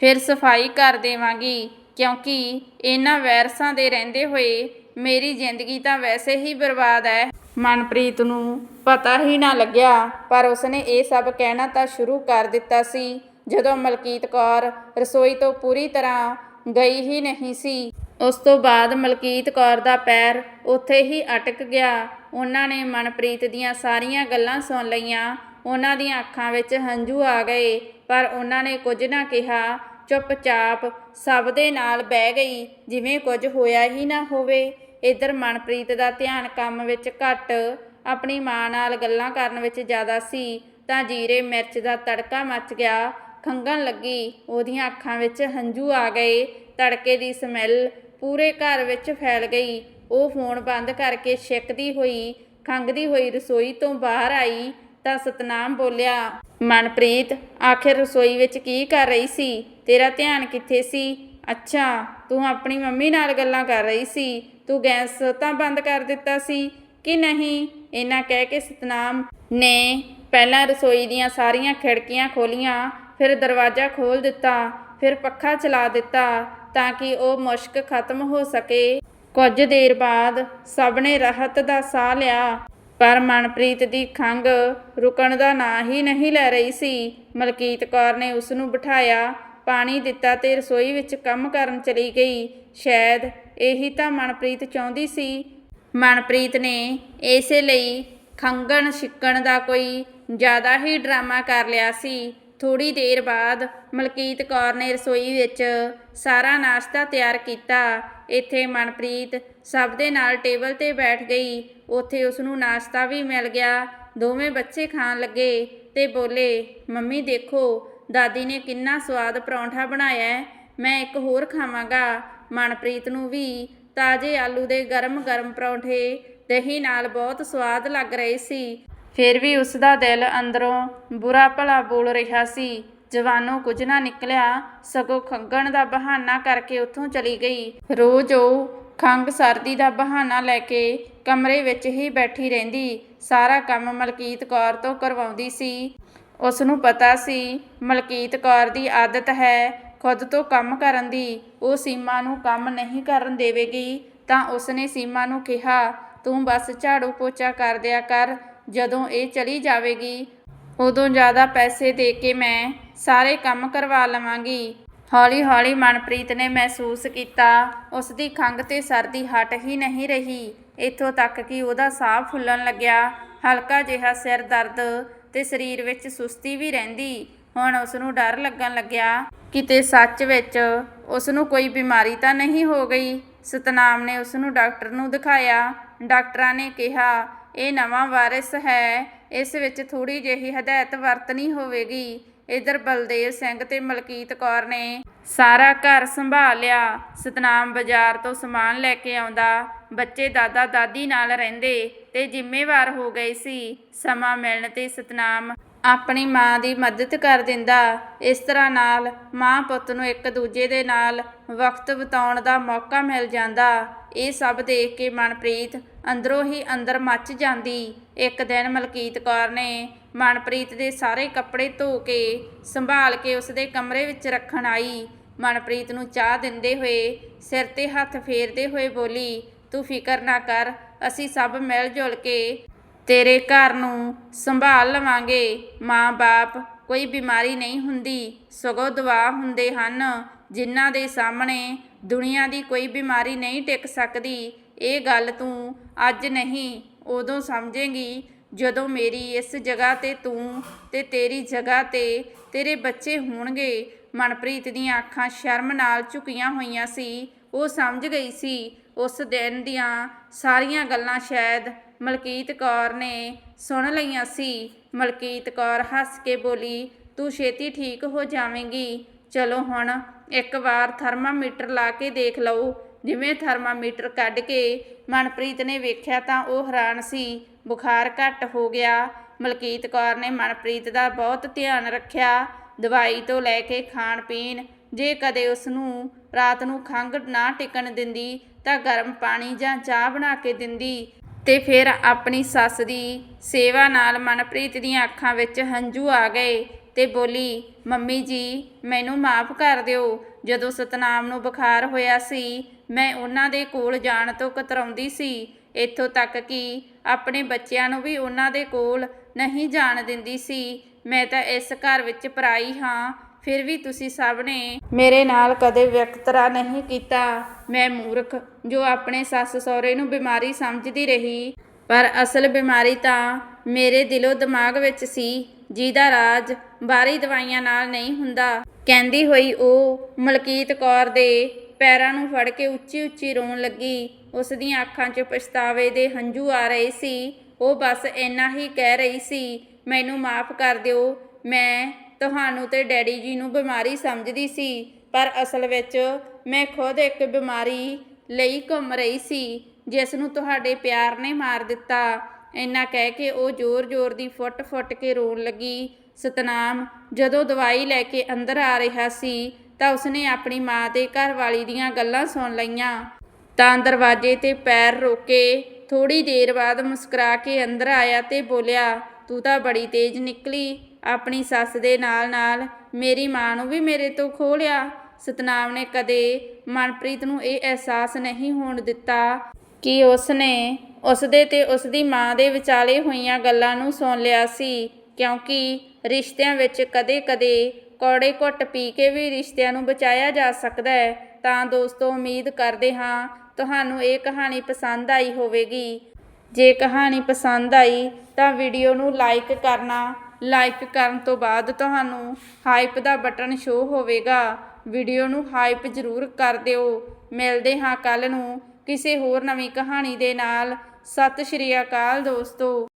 Speaker 1: ਫਿਰ ਸਫ਼ਾਈ ਕਰ ਦੇਵਾਂਗੀ, ਕਿਉਂਕਿ ਇਹਨਾਂ ਵਾਇਰਸਾਂ ਦੇ ਰਹਿੰਦੇ ਹੋਏ ਮੇਰੀ ਜ਼ਿੰਦਗੀ ਤਾਂ ਵੈਸੇ ਹੀ ਬਰਬਾਦ ਹੈ। ਮਨਪ੍ਰੀਤ ਨੂੰ ਪਤਾ ਹੀ ਨਾ ਲੱਗਿਆ, ਪਰ ਉਸਨੇ ਇਹ ਸਭ ਕਹਿਣਾ ਤਾਂ ਸ਼ੁਰੂ ਕਰ ਦਿੱਤਾ ਸੀ, ਜਦੋਂ ਮਲਕੀਤ ਕੌਰ ਰਸੋਈ ਤੋਂ ਪੂਰੀ ਤਰ੍ਹਾਂ ਗਈ ਹੀ ਨਹੀਂ ਸੀ। ਉਸ ਤੋਂ ਬਾਅਦ ਮਲਕੀਤ ਕੌਰ ਦਾ ਪੈਰ ਉੱਥੇ ਹੀ ਅਟਕ ਗਿਆ। ਉਹਨਾਂ ਨੇ ਮਨਪ੍ਰੀਤ ਦੀਆਂ ਸਾਰੀਆਂ ਗੱਲਾਂ ਸੁਣ ਲਈਆਂ। ਉਹਨਾਂ ਦੀਆਂ ਅੱਖਾਂ ਵਿੱਚ ਹੰਝੂ ਆ ਗਏ, ਪਰ ਉਹਨਾਂ ਨੇ ਕੁਝ ਨਾ ਕਿਹਾ। ਚੁੱਪਚਾਪ ਸਭ ਦੇ ਨਾਲ ਬਹਿ ਗਈ, ਜਿਵੇਂ ਕੁਝ ਹੋਇਆ ਹੀ ਨਾ ਹੋਵੇ। ਇਧਰ ਮਨਪ੍ਰੀਤ ਦਾ ਧਿਆਨ ਕੰਮ ਵਿੱਚ ਘੱਟ, ਆਪਣੀ ਮਾਂ ਨਾਲ ਗੱਲਾਂ ਕਰਨ ਵਿੱਚ ਜ਼ਿਆਦਾ ਸੀ, ਤਾਂ ਜੀਰੇ ਮਿਰਚ ਦਾ ਤੜਕਾ ਮੱਚ ਗਿਆ। ਖੰਗਣ ਲੱਗੀ, ਉਹਦੀਆਂ ਅੱਖਾਂ ਵਿੱਚ ਹੰਝੂ ਆ ਗਏ। ਤੜਕੇ ਦੀ ਸਮੈਲ ਪੂਰੇ ਘਰ ਵਿੱਚ ਫੈਲ ਗਈ। ਉਹ ਫੋਨ ਬੰਦ ਕਰਕੇ ਛਿੱਕਦੀ ਹੋਈ, ਖੰਗਦੀ ਹੋਈ ਰਸੋਈ ਤੋਂ ਬਾਹਰ ਆਈ ਤਾਂ ਸਤਨਾਮ ਬੋਲਿਆ, ਮਨਪ੍ਰੀਤ, ਆਖਿਰ ਰਸੋਈ ਵਿੱਚ ਕੀ ਕਰ ਰਹੀ ਸੀ? ਤੇਰਾ ਧਿਆਨ ਕਿੱਥੇ ਸੀ? ਅੱਛਾ, ਤੂੰ ਆਪਣੀ ਮੰਮੀ ਨਾਲ ਗੱਲਾਂ ਕਰ ਰਹੀ ਸੀ। ਤੂੰ ਗੈਸ ਤਾਂ ਬੰਦ ਕਰ ਦਿੱਤਾ ਸੀ ਕਿ ਨਹੀਂ? ਇਹਨਾਂ ਕਹਿ ਕੇ ਸਤਨਾਮ ਨੇ ਪਹਿਲਾਂ ਰਸੋਈ ਦੀਆਂ ਸਾਰੀਆਂ ਖਿੜਕੀਆਂ ਖੋਲੀਆਂ ਫਿਰ ਦਰਵਾਜ਼ਾ ਖੋਲ ਦਿੱਤਾ, ਫਿਰ ਪੱਖਾ ਚਲਾ ਦਿੱਤਾ ਤਾਂ ਕਿ ਉਹ ਮੁਸ਼ਕ ਖਤਮ ਹੋ ਸਕੇ। ਕੁਝ ਦੇਰ ਬਾਅਦ ਸਭ ਨੇ ਰਾਹਤ ਦਾ ਸਾਹ ਲਿਆ। ਪਰ ਮਨਪ੍ਰੀਤ ਦੀ ਖੰਗ ਰੁਕਣ ਦਾ ਨਾਂ ਹੀ ਨਹੀਂ ਲੈ ਰਹੀ ਸੀ। ਮਲਕੀਤ ਕੌਰ ਨੇ ਉਸ ਨੂੰ ਬਿਠਾਇਆ, ਪਾਣੀ ਦਿੱਤਾ ਤੇ ਰਸੋਈ ਵਿੱਚ ਕੰਮ ਕਰਨ ਚਲੀ ਗਈ। ਸ਼ਾਇਦ ਇਹੀ ਤਾਂ ਮਨਪ੍ਰੀਤ ਚਾਹੁੰਦੀ ਸੀ। ਮਨਪ੍ਰੀਤ ਨੇ ਇਸੇ ਲਈ ਖੰਗਣ ਛਿੱਕਣ ਦਾ ਕੋਈ ਜ਼ਿਆਦਾ ਹੀ ਡਰਾਮਾ ਕਰ ਲਿਆ ਸੀ। ਥੋੜੀ ਦੇਰ ਬਾਅਦ ਮਲਕੀਤ ਕੌਰ ਨੇ ਰਸੋਈ ਵਿੱਚ ਸਾਰਾ ਨਾਸ਼ਤਾ ਤਿਆਰ ਕੀਤਾ। ਇੱਥੇ ਮਨਪ੍ਰੀਤ ਸਭ ਦੇ ਨਾਲ ਟੇਬਲ ਤੇ ਬੈਠ ਗਈ। ਉੱਥੇ ਉਸ ਨੂੰ ਨਾਸ਼ਤਾ ਵੀ ਮਿਲ ਗਿਆ। ਦੋਵੇਂ ਬੱਚੇ ਖਾਣ ਲੱਗੇ ਤੇ ਬੋਲੇ, ਮੰਮੀ ਦੇਖੋ, ਦਾਦੀ ਨੇ ਕਿੰਨਾ ਸਵਾਦ ਪਰੌਂਠਾ ਬਣਾਇਆ ਮੈਂ ਇੱਕ ਹੋਰ ਖਾਵਾਂਗਾ। ਮਨਪ੍ਰੀਤ ਨੂੰ ਵੀ ਤਾਜ਼ੇ ਆਲੂ ਦੇ ਗਰਮ-ਗਰਮ ਪਰੌਂਠੇ ਦਹੀਂ ਨਾਲ ਬਹੁਤ ਸਵਾਦ ਲੱਗ ਰਹੇ ਸੀ। ਫਿਰ ਵੀ ਉਸ ਦਾ ਦਿਲ ਅੰਦਰੋਂ ਬੁਰਾ ਭਲਾ ਬੋਲ ਰਿਹਾ ਸੀ। ਜਵਾਨੋਂ ਕੁਝ ਨਾ ਨਿਕਲਿਆ, ਸਗੋਂ ਖੰਗਣ ਦਾ ਬਹਾਨਾ ਕਰਕੇ ਉੱਥੋਂ ਚਲੀ ਗਈ। ਰੋਜ਼ ਉਹ ਖੰਗ ਸਰਦੀ ਦਾ ਬਹਾਨਾ ਲੈ ਕੇ ਕਮਰੇ ਵਿੱਚ ਹੀ ਬੈਠੀ ਰਹਿੰਦੀ। ਸਾਰਾ ਕੰਮ ਮਲਕੀਤ ਕੌਰ ਤੋਂ ਕਰਵਾਉਂਦੀ ਸੀ। ਉਸ ਨੂੰ ਪਤਾ ਸੀ, ਮਲਕੀਤ ਕੌਰ ਦੀ ਆਦਤ ਹੈ ਖੁਦ ਤੋਂ ਕੰਮ ਕਰਨ ਦੀ। ਉਹ ਸੀਮਾ ਨੂੰ ਕੰਮ ਨਹੀਂ ਕਰਨ ਦੇਵੇਗੀ, ਤਾਂ ਉਸਨੇ ਸੀਮਾ ਨੂੰ ਕਿਹਾ, ਤੂੰ ਬਸ ਝਾੜੂ ਪੋਚਾ ਕਰ ਦਿਆ ਕਰ ਜਦੋਂ ਇਹ ਚਲੀ ਜਾਵੇਗੀ, ਉਦੋਂ ਜ਼ਿਆਦਾ ਪੈਸੇ ਦੇ ਕੇ ਮੈਂ ਸਾਰੇ ਕੰਮ ਕਰਵਾ ਲਵਾਂਗੀ। ਹੌਲੀ ਹੌਲੀ ਮਨਪ੍ਰੀਤ ਨੇ ਮਹਿਸੂਸ ਕੀਤਾ ਉਸ ਦੀ ਖੰਘ ਤੇ ਸਰਦੀ ਹਟ ਹੀ ਨਹੀਂ ਰਹੀ। ਇੱਥੋਂ ਤੱਕ ਕਿ ਉਹਦਾ ਸਾਹ ਫੁੱਲਣ ਲੱਗਿਆ। ਹਲਕਾ ਜਿਹਾ ਸਿਰ ਦਰਦ ਤੇ ਸਰੀਰ ਵਿੱਚ ਸੁਸਤੀ ਵੀ ਰਹਿੰਦੀ। ਹੁਣ ਉਸ ਨੂੰ ਡਰ ਲੱਗਣ ਲੱਗਿਆ ਕਿਤੇ ਸੱਚ ਵਿੱਚ ਉਸ ਨੂੰ ਕੋਈ ਬਿਮਾਰੀ ਤਾਂ ਨਹੀਂ ਹੋ ਗਈ। ਸਤਨਾਮ ਨੇ ਉਸ ਨੂੰ ਡਾਕਟਰ ਨੂੰ ਦਿਖਾਇਆ। ਡਾਕਟਰਾਂ ਨੇ ਕਿਹਾ ਇਹ ਨਵਾਂ ਵਾਇਰਸ ਹੈ। ਇਸ ਵਿੱਚ ਥੋੜੀ ਜਿਹੀ ਹਦਾਇਤ ਵਰਤਣੀ ਹੋਵੇਗੀ। ਇਧਰ ਬਲਦੇਵ ਸਿੰਘ ਤੇ ਮਲਕੀਤ ਕੌਰ ਨੇ ਸਾਰਾ ਘਰ ਸੰਭਾਲ ਲਿਆ ਸਤਨਾਮ ਬਾਜ਼ਾਰ ਤੋਂ ਸਮਾਨ ਲੈ ਕੇ ਆਉਂਦਾ। ਬੱਚੇ ਦਾਦਾ ਦਾਦੀ ਨਾਲ ਰਹਿੰਦੇ ਤੇ ਜ਼ਿੰਮੇਵਾਰ ਹੋ ਗਏ ਸੀ। ਸਮਾਂ ਮਿਲਣ ਤੇ ਸਤਨਾਮ ਆਪਣੀ ਮਾਂ ਦੀ ਮਦਦ ਕਰ ਦਿੰਦਾ। ਇਸ ਤਰ੍ਹਾਂ ਨਾਲ ਮਾਂ ਪੁੱਤ ਨੂੰ ਇੱਕ ਦੂਜੇ ਦੇ ਨਾਲ ਵਕਤ ਬਿਤਾਉਣ ਦਾ ਮੌਕਾ ਮਿਲ ਜਾਂਦਾ। ਇਹ ਸਭ ਦੇਖ ਕੇ ਮਨਪ੍ਰੀਤ ਅੰਦਰੋਂ ਹੀ ਅੰਦਰ ਮੱਚ ਜਾਂਦੀ। ਇੱਕ ਦਿਨ ਮਲਕੀਤ ਕੌਰ ਨੇ ਮਨਪ੍ਰੀਤ ਦੇ ਸਾਰੇ ਕੱਪੜੇ ਧੋ ਕੇ ਸੰਭਾਲ ਕੇ ਉਸ ਦੇ ਕਮਰੇ ਵਿੱਚ ਰੱਖਣ ਆਈ। ਮਨਪ੍ਰੀਤ ਨੂੰ ਚਾਹ ਦਿੰਦੇ ਹੋਏ ਸਿਰ ਤੇ ਹੱਥ ਫੇਰਦੇ ਹੋਏ ਬੋਲੀ, ਤੂੰ ਫਿਕਰ ਨਾ ਕਰ, ਅਸੀਂ ਸਭ ਮਿਲ ਜੁਲ ਕੇ ਤੇਰੇ ਘਰ ਨੂੰ ਸੰਭਾਲ ਲਵਾਂਗੇ। ਮਾਂ-ਬਾਪ ਕੋਈ ਬਿਮਾਰੀ ਨਹੀਂ ਹੁੰਦੀ, ਸਗੋਂ ਦੁਆ ਹੁੰਦੇ ਹਨ, ਜਿਨ੍ਹਾਂ ਦੇ ਸਾਹਮਣੇ ਦੁਨੀਆ ਦੀ ਕੋਈ ਬਿਮਾਰੀ ਨਹੀਂ ਟਿਕ ਸਕਦੀ। ਇਹ ਗੱਲ ਤੂੰ ਅੱਜ ਨਹੀਂ, ਉਦੋਂ ਸਮਝੇਂਗੀ, ਜਦੋਂ ਮੇਰੀ ਇਸ ਜਗ੍ਹਾ ਤੇ ਤੂੰ ਤੇ ਤੇਰੀ ਜਗ੍ਹਾ ਤੇ ਤੇਰੇ ਬੱਚੇ ਹੋਣਗੇ। ਮਨਪ੍ਰੀਤ ਦੀਆਂ ਅੱਖਾਂ ਸ਼ਰਮ ਨਾਲ ਝੁਕੀਆਂ ਹੋਈਆਂ ਸੀ। ਉਹ ਸਮਝ ਗਈ ਸੀ, ਉਸ ਦਿਨ ਦੀਆਂ ਸਾਰੀਆਂ ਗੱਲਾਂ ਸ਼ਾਇਦ ਮਲਕੀਤ ਕੌਰ ਨੇ ਸੁਣ ਲਈਆਂ ਸੀ। ਮਲਕੀਤ ਕੌਰ ਹੱਸ ਕੇ ਬੋਲੀ, ਤੂੰ ਛੇਤੀ ਠੀਕ ਹੋ ਜਾਵੇਂਗੀ। ਚਲੋ ਹੁਣ ਇੱਕ ਵਾਰ ਥਰਮਾਮੀਟਰ ਲਾ ਕੇ ਦੇਖ ਲਓ। ਜਿਵੇਂ ਥਰਮਾਮੀਟਰ ਕੱਢ ਕੇ ਮਨਪ੍ਰੀਤ ਨੇ ਵੇਖਿਆ ਤਾਂ ਉਹ ਹੈਰਾਨ ਸੀ। ਬੁਖਾਰ ਘੱਟ ਹੋ ਗਿਆ। ਮਲਕੀਤ ਕੌਰ ਨੇ ਮਨਪ੍ਰੀਤ ਦਾ ਬਹੁਤ ਧਿਆਨ ਰੱਖਿਆ। ਦਵਾਈ ਤੋਂ ਲੈ ਕੇ ਖਾਣ ਪੀਣ, ਜੇ ਕਦੇ ਉਸ ਨੂੰ ਰਾਤ ਨੂੰ ਖੰਘ ਨਾ ਟਿਕਣ ਦਿੰਦੀ ਤਾਂ ਗਰਮ ਪਾਣੀ ਜਾਂ ਚਾਹ ਬਣਾ ਕੇ ਦਿੰਦੀ। ਤੇ ਫਿਰ ਆਪਣੀ ਸੱਸ ਦੀ ਸੇਵਾ ਨਾਲ ਮਨਪ੍ਰੀਤ ਦੀਆਂ ਅੱਖਾਂ ਵਿੱਚ ਹੰਝੂ ਆ ਗਏ। ਤੇ ਬੋਲੀ, ਮੰਮੀ ਜੀ, ਮੈਨੂੰ ਮਾਫ ਕਰ ਦਿਓ। ਜਦੋਂ ਸਤਨਾਮ ਨੂੰ ਬੁਖਾਰ ਹੋਇਆ ਸੀ, ਮੈਂ ਉਹਨਾਂ ਦੇ ਕੋਲ ਜਾਣ ਤੋਂ ਕਤਰਾਉਂਦੀ ਸੀ। ਇੱਥੋਂ ਤੱਕ ਕਿ ਆਪਣੇ ਬੱਚਿਆਂ ਨੂੰ ਵੀ ਉਹਨਾਂ ਦੇ ਕੋਲ ਨਹੀਂ ਜਾਣ ਦਿੰਦੀ ਸੀ। ਮੈਂ ਤਾਂ ਇਸ ਘਰ ਵਿੱਚ ਪਰਾਈ ਹਾਂ। ਫਿਰ ਵੀ ਤੁਸੀਂ ਸਭ ਨੇ ਮੇਰੇ ਨਾਲ ਕਦੇ ਵਿਅਕਤਰਾ ਨਹੀਂ ਕੀਤਾ। ਮੈਂ ਮੂਰਖ, ਜੋ ਆਪਣੇ ਸੱਸ ਸਹੁਰੇ ਨੂੰ ਬਿਮਾਰੀ ਸਮਝਦੀ ਰਹੀ। ਪਰ ਅਸਲ ਬਿਮਾਰੀ ਤਾਂ ਮੇਰੇ ਦਿਲੋਂ ਦਿਮਾਗ ਵਿੱਚ ਸੀ। ਜਿਹਦਾ ਰਾਜ ਬਾਹਰੀ ਦਵਾਈਆਂ ਨਾਲ ਨਹੀਂ ਹੁੰਦਾ। ਕਹਿੰਦੀ ਹੋਈ ਉਹ ਮਲਕੀਤ ਕੌਰ ਦੇ ਪੈਰਾਂ ਨੂੰ ਫੜ ਕੇ ਉੱਚੀ ਉੱਚੀ ਰੋਣ ਲੱਗੀ। ਉਸ ਦੀਆਂ ਅੱਖਾਂ 'ਚ ਪਛਤਾਵੇ ਦੇ ਹੰਝੂ ਆ ਰਹੇ ਸੀ। ਉਹ ਬਸ ਇੰਨਾ ਹੀ ਕਹਿ ਰਹੀ ਸੀ, ਮੈਨੂੰ ਮਾਫ ਕਰ ਦਿਓ। ਮੈਂ ਤੁਹਾਨੂੰ ਤੇ ਡੈਡੀ ਜੀ ਨੂੰ ਬਿਮਾਰੀ ਸਮਝਦੀ ਸੀ, ਪਰ ਅਸਲ ਵਿੱਚ ਮੈਂ ਖੁਦ ਇੱਕ ਬਿਮਾਰੀ ਲਈ ਘੁੰਮ ਰਹੀ ਸੀ, ਜਿਸ ਨੂੰ ਤੁਹਾਡੇ ਪਿਆਰ ਨੇ ਮਾਰ ਦਿੱਤਾ। ਇੰਨਾ ਕਹਿ ਕੇ ਉਹ ਜ਼ੋਰ-ਜ਼ੋਰ ਦੀ ਫੁੱਟ-ਫੁੱਟ ਕੇ ਰੋਣ ਲੱਗੀ। ਸਤਨਾਮ, ਜਦੋਂ ਦਵਾਈ ਲੈ ਕੇ ਅੰਦਰ ਆ ਰਿਹਾ ਸੀ, ਤਾਂ ਉਸਨੇ ਆਪਣੀ ਮਾਂ ਤੇ ਘਰ ਵਾਲੀ ਦੀਆਂ ਗੱਲਾਂ ਸੁਣ ਲਈਆਂ। ਤਾਂ ਦਰਵਾਜ਼ੇ ਤੇ ਪੈਰ ਰੋਕੇ ਥੋੜੀ ਦੇਰ ਬਾਅਦ ਮੁਸਕਰਾ ਕੇ ਅੰਦਰ ਆਇਆ ਤੇ ਬੋਲਿਆ, ਤੂੰ ਤਾਂ ਬੜੀ ਤੇਜ਼ ਨਿਕਲੀ। ਆਪਣੀ ਸੱਸ ਦੇ ਨਾਲ ਨਾਲ ਮੇਰੀ ਮਾਂ ਨੂੰ ਵੀ ਮੇਰੇ ਤੋਂ ਖੋਹ ਲਿਆ। ਸਤਨਾਮ ਨੇ ਕਦੇ ਮਨਪ੍ਰੀਤ ਨੂੰ ਇਹ ਅਹਿਸਾਸ ਨਹੀਂ ਹੋਣ ਦਿੱਤਾ। ਕਿ ਉਸ ਨੇ ਉਸ ਦੇ ਤੇ ਉਸ ਦੀ ਮਾਂ ਦੇ ਵਿਚਾਲੇ ਹੋਈਆਂ ਗੱਲਾਂ ਨੂੰ ਸੁਣ ਲਿਆ ਸੀ, ਕਿਉਂਕਿ ਰਿਸ਼ਤਿਆਂ ਵਿੱਚ ਕਦੇ-ਕਦੇ ਕੌੜੇ ਘੁੱਟ ਪੀ ਕੇ ਵੀ ਰਿਸ਼ਤਿਆਂ ਨੂੰ ਬਚਾਇਆ ਜਾ ਸਕਦਾ ਹੈ। ਤਾਂ ਦੋਸਤੋ, ਉਮੀਦ ਕਰਦੇ ਹਾਂ ਤੁਹਾਨੂੰ ਇਹ ਕਹਾਣੀ ਪਸੰਦ ਆਈ ਹੋਵੇਗੀ। ਜੇ ਕਹਾਣੀ ਪਸੰਦ ਆਈ ਤਾਂ ਵੀਡੀਓ ਨੂੰ ਲਾਈਕ ਕਰਨਾ, ਲਾਈਕ ਕਰਨ ਤੋਂ ਬਾਅਦ ਤੁਹਾਨੂੰ ਹਾਈਪ ਦਾ ਬਟਨ ਸ਼ੋ ਹੋਵੇਗਾ। ਵੀਡੀਓ ਨੂੰ ਹਾਈਪ ਜ਼ਰੂਰ ਕਰ ਦਿਓ। ਮਿਲਦੇ ਹਾਂ ਕੱਲ ਨੂੰ। ਕਿਸੇ ਹੋਰ ਨਵੀਂ ਕਹਾਣੀ ਦੇ ਨਾਲ। ਸਤਿ ਸ਼੍ਰੀ ਅਕਾਲ ਦੋਸਤੋ।